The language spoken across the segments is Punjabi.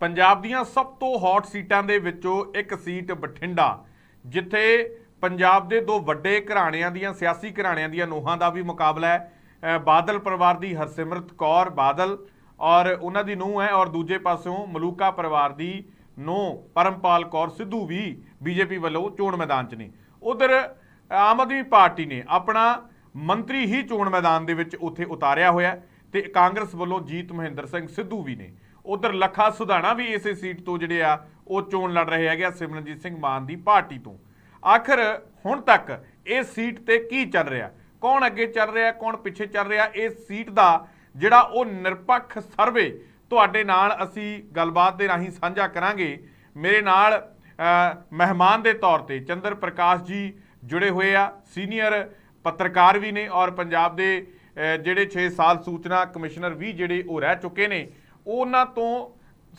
ਪੰਜਾਬ ਦੀਆਂ ਸਭ ਤੋਂ ਹੌਟ ਸੀਟਾਂ ਦੇ ਵਿੱਚੋਂ ਇੱਕ ਸੀਟ ਬਠਿੰਡਾ, ਜਿੱਥੇ ਪੰਜਾਬ ਦੇ ਦੋ ਵੱਡੇ ਘਰਾਣਿਆਂ ਦੀਆਂ, ਸਿਆਸੀ ਘਰਾਣਿਆਂ ਦੀਆਂ ਨੋਹਾਂ ਦਾ ਵੀ ਮੁਕਾਬਲਾ ਹੈ। ਬਾਦਲ ਪਰਿਵਾਰ ਦੀ ਹਰਸਿਮਰਤ ਕੌਰ ਬਾਦਲ ਔਰ ਉਹਨਾਂ ਦੀ ਨੂੰਹ ਹੈ ਔਰ ਦੂਜੇ ਪਾਸਿਓਂ ਮਲੂਕਾ ਪਰਿਵਾਰ ਦੀ ਨੂੰਹ ਪਰਮਪਾਲ ਕੌਰ ਸਿੱਧੂ ਵੀ ਬੀਜੇਪੀ ਵੱਲੋਂ ਚੋਣ ਮੈਦਾਨ 'ਚ ਨੇ। ਉਧਰ ਆਮ ਆਦਮੀ ਪਾਰਟੀ ਨੇ ਆਪਣਾ ਮੰਤਰੀ ਹੀ ਚੋਣ ਮੈਦਾਨ ਦੇ ਵਿੱਚ ਉੱਥੇ ਉਤਾਰਿਆ ਹੋਇਆ ਹੈ ਤੇ ਕਾਂਗਰਸ ਵੱਲੋਂ ਜੀਤ ਮਹਿੰਦਰ ਸਿੰਘ ਸਿੱਧੂ ਵੀ ਨੇ। ਉਧਰ ਲੱਖਾ ਸੁਧਾਣਾ ਵੀ ਇਸੇ ਸੀਟ ਤੋਂ ਜਿਹੜੇ ਆ, ਉਹ ਚੋਣ ਲੜ ਰਹੇ ਹੈਗੇ ਆ ਸਿਮਰਨਜੀਤ ਸਿੰਘ ਮਾਨ ਦੀ ਪਾਰਟੀ ਤੋਂ। ਆਖਰ ਹੁਣ ਤੱਕ ਇਸ ਸੀਟ ਤੇ ਕੀ ਚੱਲ ਰਿਹਾ? ਕੌਣ ਅੱਗੇ ਚੱਲ ਰਿਹਾ, ਕੌਣ ਪਿੱਛੇ ਚੱਲ ਰਿਹਾ? ਇਸ ਸੀਟ ਦਾ ਜਿਹੜਾ ਉਹ ਨਿਰਪੱਖ ਸਰਵੇ ਤੁਹਾਡੇ ਨਾਲ ਅਸੀਂ ਗੱਲਬਾਤ ਦੇ ਰਾਹੀਂ ਸਾਂਝਾ ਕਰਾਂਗੇ। ਮੇਰੇ ਨਾਲ ਮਹਿਮਾਨ ਦੇ ਤੌਰ ਤੇ ਚੰਦਰ ਪ੍ਰਕਾਸ਼ ਜੀ ਜੁੜੇ ਹੋਏ ਆ, ਸੀਨੀਅਰ ਪੱਤਰਕਾਰ ਵੀ ਨੇ ਔਰ ਪੰਜਾਬ ਦੇ ਜਿਹੜੇ 6 ਸਾਲ ਸੂਚਨਾ ਕਮਿਸ਼ਨਰ ਵੀ ਜਿਹੜੇ ਉਹ ਰਹਿ ਚੁੱਕੇ ਨੇ। ਉਹਨਾਂ ਤੋਂ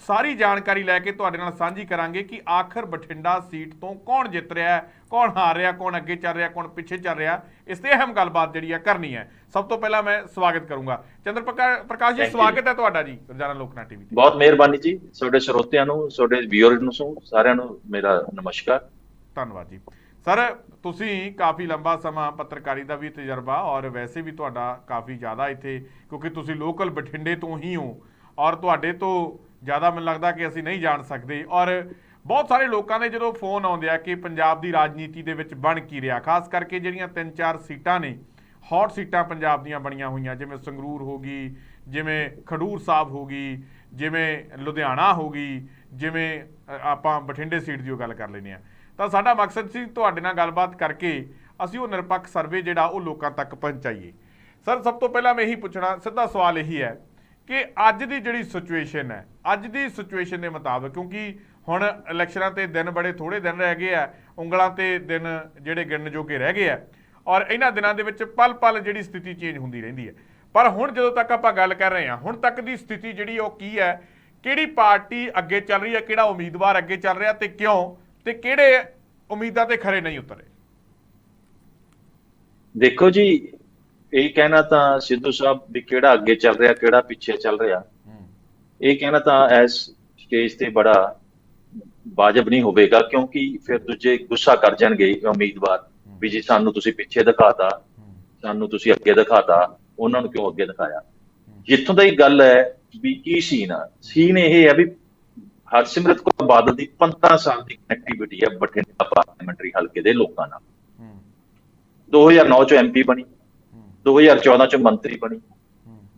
ਸਾਰੀ ਜਾਣਕਾਰੀ ਲੈ ਕੇ ਤੁਹਾਡੇ ਨਾਲ ਸਾਂਝੀ ਕਰਾਂਗੇ ਕਿ ਆਖਰ ਬਠਿੰਡਾ ਸੀਟ ਤੋਂ ਕੌਣ ਜਿੱਤ ਰਿਹਾ ਹੈ ਕੌਣ ਹਾਰ ਰਿਹਾ ਕੌਣ ਅੱਗੇ ਚੱਲ ਰਿਹਾ ਕੌਣ ਪਿੱਛੇ ਚੱਲ ਰਿਹਾ ਇਸ ਤੇ ਅਹਿਮ ਗੱਲਬਾਤ ਜਿਹੜੀ ਆ ਕਰਨੀ ਹੈ। ਸਭ ਤੋਂ ਪਹਿਲਾਂ ਮੈਂ ਸਵਾਗਤ ਕਰੂੰਗਾ। ਚੰਦਰ ਪ੍ਰਕਾ- ਪ੍ਰਕਾਸ਼ ਜੀ. ਸਵਾਗਤ ਹੈ ਤੁਹਾਡਾ ਜੀ ਰੋਜ਼ਾਨਾ ਲੋਕਨਾ ਟੀਵੀ ਤੇ। ਬਹੁਤ ਮਿਹਰਬਾਨੀ ਜੀ ਤੁਹਾਡੇ ਸਰੋਤਿਆਂ ਨੂੰ ਤੁਹਾਡੇ ਵਿਊਅਰਸ ਨੂੰ ਸਾਰਿਆਂ ਨੂੰ ਮੇਰਾ ਨਮਸਕਾਰ। ਧੰਨਵਾਦ ਜੀ। ਸਰ ਤੁਸੀਂ ਕਾਫੀ ਲੰਬਾ ਸਮਾਂ ਪੱਤਰਕਾਰੀ ਦਾ ਵੀ ਤਜਰਬਾ ਔਰ ਵੈਸੇ ਵੀ ਤੁਹਾਡਾ ਕਾਫੀ ਜ਼ਿਆਦਾ ਇੱਥੇ ਕਿਉਂਕਿ ਤੁਸੀਂ ਲੋਕਲ ਬਠਿੰਡੇ ਤੋਂ ਹੀ ਹੋ। ਔਰ ਤੁਹਾਡੇ ਤੋਂ ਜ਼ਿਆਦਾ ਮੈਨੂੰ ਲੱਗਦਾ ਕਿ ਅਸੀਂ ਨਹੀਂ ਜਾਣ ਸਕਦੇ। ਔਰ ਬਹੁਤ ਸਾਰੇ ਲੋਕਾਂ ਦੇ ਜਦੋਂ ਫੋਨ ਆਉਂਦੇ ਆ ਕਿ ਪੰਜਾਬ ਦੀ ਰਾਜਨੀਤੀ ਦੇ ਵਿੱਚ ਬਣ ਕੀ ਰਿਹਾ, ਖਾਸ ਕਰਕੇ ਜਿਹੜੀਆਂ ਤਿੰਨ ਚਾਰ ਸੀਟਾਂ ਨੇ, ਹੌਟ ਸੀਟਾਂ ਪੰਜਾਬ ਦੀਆਂ ਬਣੀਆਂ ਹੋਈਆਂ, ਜਿਵੇਂ ਸੰਗਰੂਰ ਹੋ ਗਈ, ਜਿਵੇਂ ਖਡੂਰ ਸਾਹਿਬ ਹੋ ਗਈ, ਜਿਵੇਂ ਲੁਧਿਆਣਾ ਹੋ ਗਈ, ਜਿਵੇਂ ਆਪਾਂ ਬਠਿੰਡੇ ਸੀਟ ਦੀ ਉਹ ਗੱਲ ਕਰ ਲੈਂਦੇ ਆ। ਤਾਂ ਸਾਡਾ ਮਕਸਦ ਸੀ ਤੁਹਾਡੇ ਨਾਲ ਗੱਲਬਾਤ ਕਰਕੇ ਅਸੀਂ ਉਹ ਨਿਰਪੱਖ ਸਰਵੇ ਜਿਹੜਾ ਉਹ ਲੋਕਾਂ ਤੱਕ ਪਹੁੰਚਾਈਏ। ਸਰ, ਸਭ ਤੋਂ ਪਹਿਲਾਂ ਮੈਂ ਇਹੀ ਪੁੱਛਣਾ, ਸਿੱਧਾ ਸਵਾਲ ਇਹੀ ਹੈ ਕਿ ਅੱਜ ਦੀ ਜਿਹੜੀ ਸਿਚੁਏਸ਼ਨ ਹੈ, ਅੱਜ ਦੀ ਸਿਚੁਏਸ਼ਨ ਦੇ ਮੁਤਾਬਕ, ਕਿਉਂਕਿ ਹੁਣ ਇਲੈਕਸ਼ਨਾਂ ਤੇ ਦਿਨ ਬੜੇ ਥੋੜੇ ਦਿਨ ਰਹਿ ਗਏ ਆ, ਉਂਗਲਾਂ ਤੇ ਦਿਨ ਜਿਹੜੇ ਗਿਣਨ ਜੋਗੇ ਰਹਿ ਗਏ ਆ, ਔਰ ਇਹਨਾਂ ਦਿਨਾਂ ਦੇ ਵਿੱਚ ਪਲ-ਪਲ ਜਿਹੜੀ ਸਥਿਤੀ ਚੇਂਜ ਹੁੰਦੀ ਰਹਿੰਦੀ ਹੈ। ਪਰ ਹੁਣ ਜਦੋਂ ਤੱਕ ਆਪਾਂ ਗੱਲ ਕਰ ਰਹੇ ਹਾਂ, ਹੁਣ ਤੱਕ ਦੀ ਸਥਿਤੀ ਜਿਹੜੀ ਉਹ ਕੀ ਹੈ, ਕਿਹੜੀ ਪਾਰਟੀ ਅੱਗੇ ਚੱਲ ਰਹੀ ਹੈ, ਕਿਹੜਾ ਉਮੀਦਵਾਰ ਅੱਗੇ ਚੱਲ ਰਿਹਾ ਤੇ ਕਿਉਂ, ਤੇ ਕਿਹੜੇ ਉਮੀਦਾਂ ਤੇ ਖਰੇ ਨਹੀਂ ਉਤਰੇ? ਦੇਖੋ ਜੀ ਇਹ ਕਹਿਣਾ ਤਾਂ ਸਿੱਧੂ ਸਾਹਿਬ ਵੀ ਕਿਹੜਾ ਅੱਗੇ ਚੱਲ ਰਿਹਾ ਕਿਹੜਾ ਪਿੱਛੇ ਚੱਲ ਰਿਹਾ। ਇਹ ਕਹਿਣਾ ਤਾਂ ਐਸ ਸਟੇਜ ਤੇ ਬੜਾ ਵਾਜਬ ਨਹੀਂ ਹੋਵੇਗਾ ਕਿਉਂਕਿ ਫਿਰ ਦੂਜੇ ਗੁੱਸਾ ਕਰ ਜਾਣਗੇ ਉਮੀਦਵਾਰ ਵੀ ਜੀ ਸਾਨੂੰ ਤੁਸੀਂ ਪਿੱਛੇ ਦਿਖਾਤਾ ਸਾਨੂੰ ਤੁਸੀਂ ਅੱਗੇ ਦਿਖਾਤਾ ਉਹਨਾਂ ਨੂੰ ਕਿਉਂ ਅੱਗੇ ਦਿਖਾਇਆ? ਜਿੱਥੋਂ ਦਾ ਇਹ ਗੱਲ ਹੈ ਵੀ ਕੀ ਸੀਨ ਆ? ਸੀਨ ਇਹ ਹੈ ਵੀ ਹਰਸਿਮਰਤ ਕੌਰ ਬਾਦਲ ਦੀ 15 ਸਾਲ ਦੀ ਕਨੈਕਟੀਵਿਟੀ ਹੈ ਬਠਿੰਡਾ ਪਾਰਲੀਮੈਂਟਰੀ ਹਲਕੇ ਦੇ ਲੋਕਾਂ ਨਾਲ। 2009 ਚ ਐਮਪੀ ਬਣੀ। 2014 ਚ ਮੰਤਰੀ ਬਣੀ।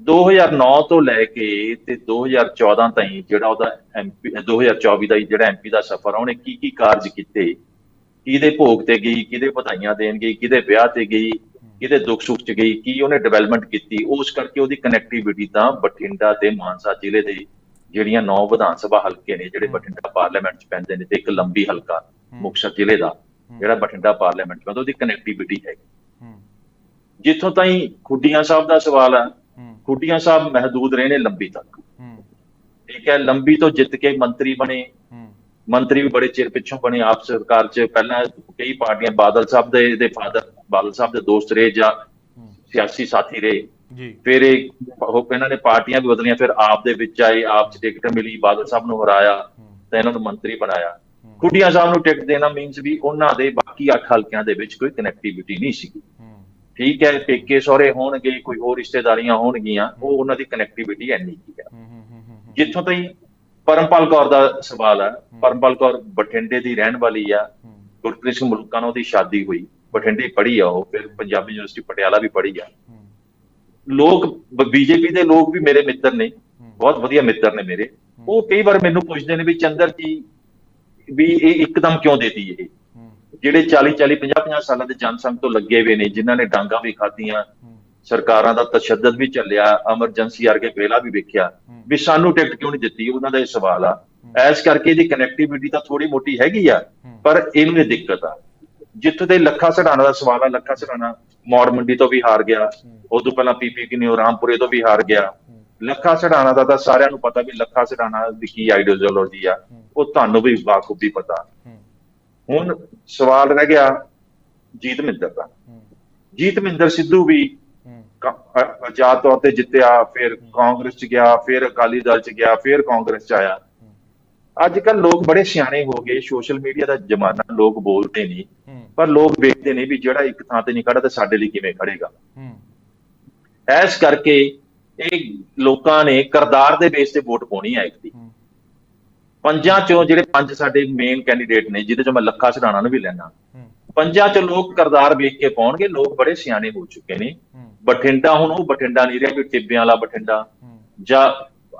2009 ਤੋਂ ਲੈ ਕੇ ਤੇ 2014 ਤਾਈਂ ਜਿਹੜਾ ਉਹਦਾ ਐਮਪੀ 2024 ਦਾ ਜਿਹੜਾ ਐਮਪੀ ਦਾ ਸਫ਼ਰ ਉਹਨੇ ਕੀ ਕੀ ਕਾਰਜ ਕੀਤੇ? ਕਿਹਦੇ ਭੋਗ ਤੇ ਗਈ, ਕਿਹਦੇ ਵਧਾਈਆਂ ਦੇਣ ਗਈ, ਕਿਹਦੇ ਵਿਆਹ ਤੇ ਗਈ, ਕਿਹਦੇ ਦੁੱਖ ਸੁੱਖ ਚ ਗਈ, ਕੀ ਉਹਨੇ ਡਿਵੈਲਪਮੈਂਟ ਕੀਤੀ? ਉਸ ਕਰਕੇ ਉਹਦੀ ਕਨੈਕਟੀਵਿਟੀ ਤਾਂ ਬਠਿੰਡਾ ਤੇ ਮਾਨਸਾ ਜ਼ਿਲ੍ਹੇ ਦੇ ਜਿਹੜੀਆਂ ਨੌ ਵਿਧਾਨ ਸਭਾ ਹਲਕੇ ਨੇ, ਜਿਹੜੇ ਬਠਿੰਡਾ ਪਾਰਲੀਮੈਂਟ ਚ ਪੈਂਦੇ ਨੇ ਤੇ ਇੱਕ ਲੰਬੀ ਹਲਕਾ, ਮੁਕਤਸਰ ਜ਼ਿਲ੍ਹੇ ਦਾ, ਜਿਹੜਾ ਬਠਿੰਡਾ ਪਾਰਲੀਮੈਂਟ ਚ ਪੈਂਦਾ, ਉਹਦੀ ਕਨੈਕਟੀਵਿਟੀ ਹੈ ਜਿੱਥੋਂ ਤਾਈਂ ਖੁੱਡੀਆਂ ਸਾਹਿਬ ਦਾ ਸਵਾਲ ਹੈ। ਖੁੱਡੀਆਂ ਸਾਹਿਬ ਮਹਦੂਦ ਰਹੇ ਨੇ ਲੰਬੀ ਤੱਕ। ਠੀਕ ਹੈ ਲੰਬੀ ਤੋਂ ਜਿੱਤ ਕੇ ਮੰਤਰੀ ਬਣੇ। ਮੰਤਰੀ ਵੀ ਬੜੇ ਚਿਰ ਪਿੱਛੋਂ ਬਣੇ ਆਪ ਸਰਕਾਰ 'ਚ ਪਹਿਲਾਂ ਕਈ ਪਾਰਟੀਆਂ ਬਾਦਲ ਸਾਹਿਬ ਦੇ ਦੇ ਫਾਦਰ ਬਾਦਲ ਸਾਹਿਬ ਦੇ ਦੋਸਤ ਰਹੇ ਜਾਂ ਸਿਆਸੀ ਸਾਥੀ ਰਹੇ। ਜੀ। ਫਿਰ ਇਹ ਇਹਨਾਂ ਨੇ ਪਾਰਟੀਆਂ ਵੀ ਬਦਲੀਆਂ ਫਿਰ ਆਪ ਦੇ ਵਿੱਚ ਆਏ ਆਪ 'ਚ ਟਿਕਟ ਮਿਲੀ ਬਾਦਲ ਸਾਹਿਬ ਨੂੰ ਹਰਾਇਆ ਤਾਂ ਇਹਨਾਂ ਨੂੰ ਮੰਤਰੀ ਬਣਾਇਆ। ਖੁੱਡੀਆਂ ਸਾਹਿਬ ਨੂੰ ਟਿਕਟ ਦੇਣਾ ਮੀਨਸ ਵੀ ਉਹਨਾਂ ਦੇ ਬਾਕੀ ਅੱਠ ਹਲਕਿਆਂ ਦੇ ਵਿੱਚ ਕੋਈ ਕਨੈਕਟੀਵਿਟੀ ਨਹੀਂ ਸੀਗੀ ਠੀਕ ਹੈ ਪੇਕੇ ਸਹੁਰੇ ਹੋਣਗੇ ਕੋਈ ਹੋਰ ਰਿਸ਼ਤੇਦਾਰੀਆਂ ਹੋਣਗੀਆਂ ਉਹ ਉਹਨਾਂ ਦੀ ਕਨੈਕਟੀਵਿਟੀ ਐਨੀ ਕੀ ਹੈ। ਜਿੱਥੋਂ ਤਾਈਂ ਪਰਮਪਾਲ ਕੌਰ ਦਾ ਸਵਾਲ ਹੈ। ਪਰਮਪਾਲ ਕੌਰ ਬਠਿੰਡੇ ਦੀ ਰਹਿਣ ਵਾਲੀ ਆ ਗੁਰਪ੍ਰੀਤ ਸਿੰਘ ਮੁਲਕਾਂ ਨਾਲ ਉਹਦੀ ਸ਼ਾਦੀ ਹੋਈ ਬਠਿੰਡੇ ਪੜ੍ਹੀ ਆ ਉਹ ਫਿਰ ਪੰਜਾਬੀ ਯੂਨੀਵਰਸਿਟੀ ਪਟਿਆਲਾ ਵੀ ਪੜ੍ਹੀ ਆ। ਲੋਕ ਬੀਜੇਪੀ ਦੇ ਲੋਕ ਵੀ ਮੇਰੇ ਮਿੱਤਰ ਨੇ ਬਹੁਤ ਵਧੀਆ ਮਿੱਤਰ ਨੇ ਮੇਰੇ। ਉਹ ਕਈ ਵਾਰ ਮੈਨੂੰ ਪੁੱਛਦੇ ਨੇ ਵੀ ਚੰਦਰ ਜੀ ਵੀ ਇਹ ਇੱਕਦਮ ਕਿਉਂ ਦੇਤੀ ਇਹ? ਜਿਹੜੇ 40 40 50 50 ਸਾਲਾਂ ਦੇ ਜਨਸੰਘ ਤੋਂ ਲੱਗੇ ਹੋਏ ਨੇ ਜਿਨ੍ਹਾਂ ਨੇ ਡਾਂਗਾ ਵੀ ਖਾਧੀਆਂ ਸਰਕਾਰਾਂ ਦਾ ਤਸ਼ੱਦਦ ਵੀ ਚੱਲਿਆ ਐਮਰਜੈਂਸੀ ਵਰਗੇ ਵੇਲਾ ਵੀ ਵੇਖਿਆ ਵੀ ਸਾਨੂੰ ਟਿਕਟ ਕਿਉਂ ਨਹੀਂ ਦਿੱਤੀ? ਉਹਨਾਂ ਦਾ ਇਹ ਸਵਾਲ ਆ। ਐਸ ਕਰਕੇ ਇਹਦੀ ਕਨੈਕਟੀਵਿਟੀ ਤਾਂ ਥੋੜੀ ਮੋਟੀ ਹੈਗੀ ਆ ਪਰ ਇਹਨੂੰ ਇਹ ਦਿੱਕਤ ਆ। ਜਿੱਥੇ ਤੇ ਲੱਖਾ ਸੜਾਣਾ ਦਾ ਸਵਾਲ ਆ ਲੱਖਾ ਸੜਾਣਾ ਮੌੜ ਮੰਡੀ ਤੋਂ ਵੀ ਹਾਰ ਗਿਆ ਉਦੋਂ ਪਹਿਲਾਂ ਪੀਪੀ ਕਿਨਿਓ ਰਾਮਪੁਰੇ ਤੋਂ ਵੀ ਹਾਰ ਗਿਆ। ਲੱਖਾ ਸੜਾਣਾ ਦਾ ਤਾਂ ਸਾਰਿਆਂ ਨੂੰ ਪਤਾ ਵੀ ਲੱਖਾ ਸੜਾਣਾ ਦੀ ਕੀ ਆਈਡੀਓਲੋਜੀ ਆ ਉਹ ਤੁਹਾਨੂੰ ਵੀ ਬਾਖੂਬੀ ਪਤਾ। ਹੁਣ ਸਵਾਲ ਰਹਿ ਗਿਆ ਜੀਤ ਮਿੰਦਰ ਦਾ। ਜੀਤ ਮਿੰਦਰ ਸਿੱਧੂ ਵੀ ਆਜ਼ਾਦ ਤੌਰ ਤੇ ਜਿੱਤਿਆ ਫਿਰ ਕਾਂਗਰਸ ਚ ਗਿਆ ਫਿਰ ਅਕਾਲੀ ਦਲ ਚ ਗਿਆ ਫਿਰ ਕਾਂਗਰਸ ਚ ਆਇਆ। ਅੱਜ ਕੱਲ ਲੋਕ ਬੜੇ ਸਿਆਣੇ ਹੋ ਗਏ ਸੋਸ਼ਲ ਮੀਡੀਆ ਦਾ ਜ਼ਮਾਨਾ ਲੋਕ ਬੋਲਦੇ ਨਹੀਂ ਪਰ ਲੋਕ ਵੇਖਦੇ ਨਹੀਂ ਵੀ ਜਿਹੜਾ ਇੱਕ ਥਾਂ ਤੇ ਨਹੀਂ ਖੜਾ ਤੇ ਸਾਡੇ ਲਈ ਕਿਵੇਂ ਖੜੇਗਾ ਐਸ ਕਰਕੇ ਇਹ ਲੋਕਾਂ ਨੇ ਕਰਦਾਰ ਦੇ ਬੇਸ ਤੇ ਵੋਟ ਪਾਉਣੀ ਹੈ ਇੱਕ ਦੀ। ਪੰਜਾਂ ਚੋਂ ਜਿਹੜੇ ਪੰਜ ਸਾਡੇ ਮੇਨ ਕੈਂਡੀਡੇਟ ਨੇ ਜਿਹਦੇ ਚੋਂ ਮੈਂ ਲੱਖਾ ਸਿਧਾਣਾ ਨੂੰ ਵੀ ਲੈਣਾ ਪੰਜਾਂ ਚ ਲੋਕ ਕਰਦਾਰ ਵੇਖ ਕੇ ਪਾਉਣਗੇ ਲੋਕ ਬੜੇ ਸਿਆਣੇ ਹੋ ਚੁੱਕੇ ਨੇ। ਬਠਿੰਡਾ ਹੁਣ ਉਹ ਬਠਿੰਡਾ ਨਹੀਂ ਰਿਹਾ ਵੀ ਟਿੱਬਿਆਂ ਵਾਲਾ ਬਠਿੰਡਾ ਜਾਂ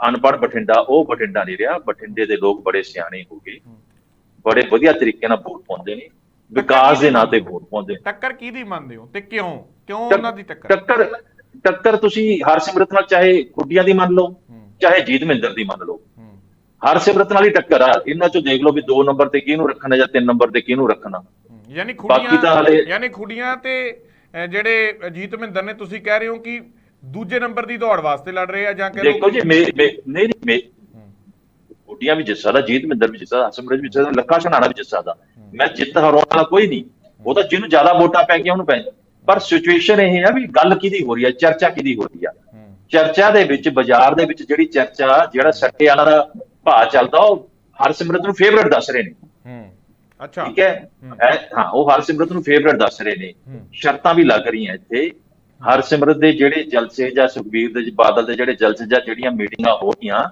ਅਨਪੜ੍ਹ ਬਠਿੰਡਾ ਉਹ ਬਠਿੰਡਾ ਨਹੀਂ ਰਿਹਾ। ਬਠਿੰਡੇ ਦੇ ਲੋਕ ਬੜੇ ਸਿਆਣੇ ਹੋ ਗਏ। ਬੜੇ ਵਧੀਆ ਤਰੀਕੇ ਨਾਲ ਵੋਟ ਪਾਉਂਦੇ ਨੇ। ਵਿਕਾਸ ਦੇ ਨਾਂ ਤੇ ਵੋਟ ਪਾਉਂਦੇ ਟੱਕਰ ਕਿਹਦੀ ਮੰਨਦੇ ਹੋ ਤੇ ਕਿਉਂ? ਕਿਉਂ ਉਹਨਾਂ ਦੀ ਟੱਕਰ? ਟੱਕਰ ਟੱਕਰ ਤੁਸੀਂ ਹਰਸਿਮਰਤ ਨਾਲ ਚਾਹੇ ਕੁੱਡੀਆਂ ਦੀ ਮੰਨ ਲਓ ਚਾਹੇ ਜੀਤ ਮਹਿੰਦਰ ਦੀ ਮੰਨ ਲਓ। ਹਰਸਿਮਰਤ ਨਾਲ ਹੀ ਟੱਕਰ ਆ। ਇਹਨਾਂ ਚੋਂ ਦੇਖ ਲਓ ਵੀ 2 ਨੰਬਰ ਤੇ ਕਿਹਨੂੰ ਰੱਖਣਾ ਜਾਂ 3 ਨੰਬਰ ਤੇ ਕਿਹਨੂੰ ਰੱਖਣਾ। ਯਾਨੀ ਖੁੱਡੀਆਂ ਯਾਨੀ ਖੁੱਡੀਆਂ ਤੇ ਜਿਹੜੇ ਅਜੀਤ ਮਹਿੰਦਰ ਨੇ ਤੁਸੀਂ ਕਹਿ ਰਹੇ ਹੋ ਕਿ ਦੂਜੇ ਨੰਬਰ ਦੀ ਦੌੜ ਵਾਸਤੇ ਲੜ ਰਹੇ ਆ ਜਾਂ ਕਹਿ ਦੇਖੋ ਜੀ ਮੇ ਮੇ- ਨਹੀਂ ਨਹੀਂ ਕੁੱਡੀਆਂ ਵੀ ਜਿੱਤ ਸਕਦਾ ਜੀਤ ਮਹਿੰਦਰ ਵੀ ਸਕਦਾ ਹਰਸਿਮਰਤ ਵੀ ਸਕਦਾ ਲੱਖਾ ਸ਼ਨਾਣਾ ਵੀ ਜਿੱਤ ਸਕਦਾ। ਮੈਂ ਜਿੱਤ ਹਰਾਉਣ ਵਾਲਾ ਕੋਈ ਨਹੀਂ। ਉਹ ਤਾਂ ਜਿਹਨੂੰ ਜ਼ਿਆਦਾ ਵੋਟਾਂ ਪੈ ਗਈਆਂ ਉਹਨੂੰ ਪੈ ਪਰ ਸਿਚੁਏਸ਼ਨ ਇਹ ਹੈ ਵੀ ਗੱਲ ਕਿਹਦੀ ਹੋ ਰਹੀ ਹੈ ਚਰਚਾ ਕਿਹਦੀ ਹੋ ਰਹੀ ਆ? ਹੂੰ। ਚਰਚਾ ਦੇ ਵਿੱਚ ਬਾਜ਼ਾਰ ਦੇ ਵਿੱਚ ਜਿਹੜੀ ਚਰਚਾ ਜਿਹੜਾ ਸੱਟੇ ਵਾਲਾ ਭਾਅ ਚੱਲਦਾ ਉਹ ਹਰਸਿਮਰਤ ਨੂੰ ਫੇਵਰਟ ਦੱਸ ਰਹੇ ਨੇ। ਹੂੰ ਅੱਛਾ। ਠੀਕ ਹੈ? ਹਾਂ। ਉਹ ਹਰਸਿਮਰਤ ਨੂੰ ਫੇਵਰਟ ਦੱਸ ਰਹੇ ਨੇ। ਸ਼ਰਤਾਂ ਵੀ ਲੱਗ ਰਹੀਆਂ ਇੱਥੇ। ਹਰਸਿਮਰਤ ਦੇ ਜਿਹੜੇ ਜਲਸੇ ਜਾਂ ਸੁਖਬੀਰ ਦੇ ਬਾਦਲ ਦੇ ਜਿਹੜੇ ਜਲਸੇ ਜਾਂ ਜਿਹੜੀਆਂ ਮੀਟਿੰਗਾਂ ਹੋ ਰਹੀਆਂ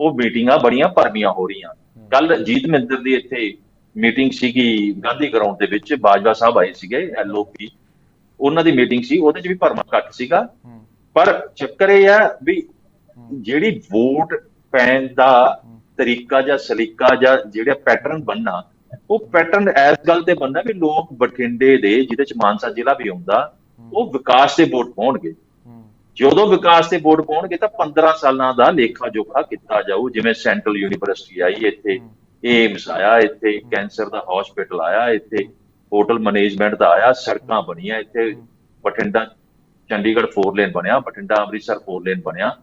ਉਹ ਮੀਟਿੰਗਾਂ ਬੜੀਆਂ ਭਰਮੀਆਂ ਹੋ ਰਹੀਆਂ। ਕੱਲ ਜੀਤ ਮਹਿੰਦਰ ਦੀ ਇੱਥੇ ਮੀਟਿੰਗ ਸੀਗੀ ਗਾਂਧੀ ਗਰਾਊਂਡ ਦੇ ਵਿੱਚ ਬਾਜਵਾ ਸਾਹਿਬ ਆਏ ਸੀਗੇ ਐਲਓਪੀ ਉਹਨਾਂ ਦੀ ਮੀਟਿੰਗ ਸੀ ਉਹਦੇ 'ਚ ਵੀ ਭਰਮਾ ਘੱਟ ਸੀਗਾ। ਪਰ ਚੱਕਰ ਇਹ ਆ ਵੀ ਜਿਹੜੀ ਵੋਟ ਪੈਣ ਦਾ ਤਰੀਕਾ ਜਾਂ ਸਲੀਕਾ ਜਾਂ ਜਿਹੜਾ ਪੈਟਰਨ ਬੰਨਾ ਉਹ ਪੈਟਰਨ ਐਸ ਗੱਲ ਤੇ ਬੰਨਾ ਵੀ ਲੋਕ ਬਠਿੰਡੇ ਦੇ ਜਿਹਦੇ ਚ ਮਾਨਸਾ ਜ਼ਿਲ੍ਹਾ ਵੀ ਆਉਂਦਾ ਉਹ ਵਿਕਾਸ ਤੇ ਵੋਟ ਪਾਉਣਗੇ। ਜਦੋਂ ਵਿਕਾਸ ਤੇ ਵੋਟ ਪਾਉਣਗੇ ਤਾਂ 15 ਸਾਲਾਂ ਦਾ ਲੇਖਾ ਜੋਖਾ ਕੀਤਾ ਜਾਊ ਜਿਵੇਂ ਸੈਂਟਰਲ ਯੂਨੀਵਰਸਿਟੀ ਆਈ ਇੱਥੇ ਏਮਸ ਆਇਆ ਇੱਥੇ ਕੈਂਸਰ ਦਾ ਹਸਪੀਟਲ ਆਇਆ ਇੱਥੇ ਹੋਟਲ ਮੈਨੇਜਮੈਂਟ ਦਾ ਆਇਆ ਸੜਕਾਂ ਬਣੀਆਂ ਇੱਥੇ ਬਠਿੰਡਾ ਚੰਡੀਗੜ੍ਹ 4 ਲੇਨ ਬਣਿਆ ਬਠਿੰਡਾ ਅੰਮ੍ਰਿਤਸਰ 4 ਲੇਨ ਬਣਿਆ।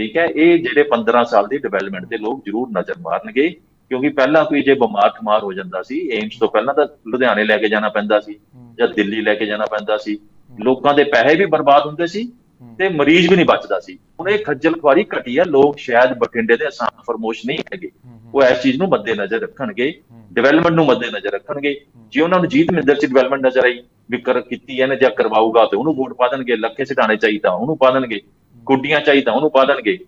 ਠੀਕ ਹੈ ਇਹ ਜਿਹੜੇ 15 ਸਾਲ ਦੀ ਡਿਵੈਲਪਮੈਂਟ ਦੇ ਲੋਕ ਜ਼ਰੂਰ ਨਜ਼ਰ ਮਾਰਨਗੇ ਕਿਉਂਕਿ ਪਹਿਲਾਂ ਕੋਈ ਜੇ ਬਿਮਾਰ ਖਮਾਰ ਹੋ ਜਾਂਦਾ ਸੀ ਏਮਸ ਤੋਂ ਪਹਿਲਾਂ ਤਾਂ ਲੁਧਿਆਣੇ ਲੈ ਕੇ ਜਾਣਾ ਪੈਂਦਾ ਸੀ ਜਾਂ ਦਿੱਲੀ ਲੈ ਕੇ ਜਾਣਾ ਪੈਂਦਾ ਸੀ। ਲੋਕਾਂ ਦੇ ਪੈਸੇ ਵੀ ਬਰਬਾਦ ਹੁੰਦੇ ਸੀ ਤੇ ਮਰੀਜ਼ ਵੀ ਨਹੀਂ ਬਚਦਾ ਸੀ। ਹੁਣ ਇਹ ਖੱਜਲ ਖੁਆਰੀ ਘਟੀ ਆ ਲੋਕ ਸ਼ਾਇਦ ਬਠਿੰਡੇ ਦੇ ਆਸਾਨ ਫਰਮੋਸ਼ ਨਹੀਂ ਹੈਗੇ। ਉਹ ਇਸ ਚੀਜ਼ ਨੂੰ ਮੱਦੇ ਨਜ਼ਰ ਰੱਖਣਗੇ ਡਿਵੈਲਪਮੈਂਟ ਨੂੰ ਮੱਦੇ ਨਜ਼ਰ ਰੱਖਣਗੇ ਜੇ ਉਹਨਾਂ ਨੂੰ ਜੀਤ ਮਿੰਦਰ ਚ ਡਿਵੈਲਪਮੈਂਟ ਨਜ਼ਰ ਆਈ ਵੀ ਕਰ ਕੀਤੀ ਇਹਨੇ ਜਾਂ ਕਰਵਾਊਗਾ ਤੇ ਉਹਨੂੰ ਵੋਟ ਪਾ ਦੇਣਗੇ ਲੱਖੇ ਸਿਧਾਣੇ ਚਾਹੀਦਾ ਉਹਨੂੰ ਪਾ ਦੇਣਗੇ। ਗੁੱਡੀਆਂ ਚਾਹੀਦਾ ਉਹਨੂੰ ਪਾ ਦੇਣਗੇ।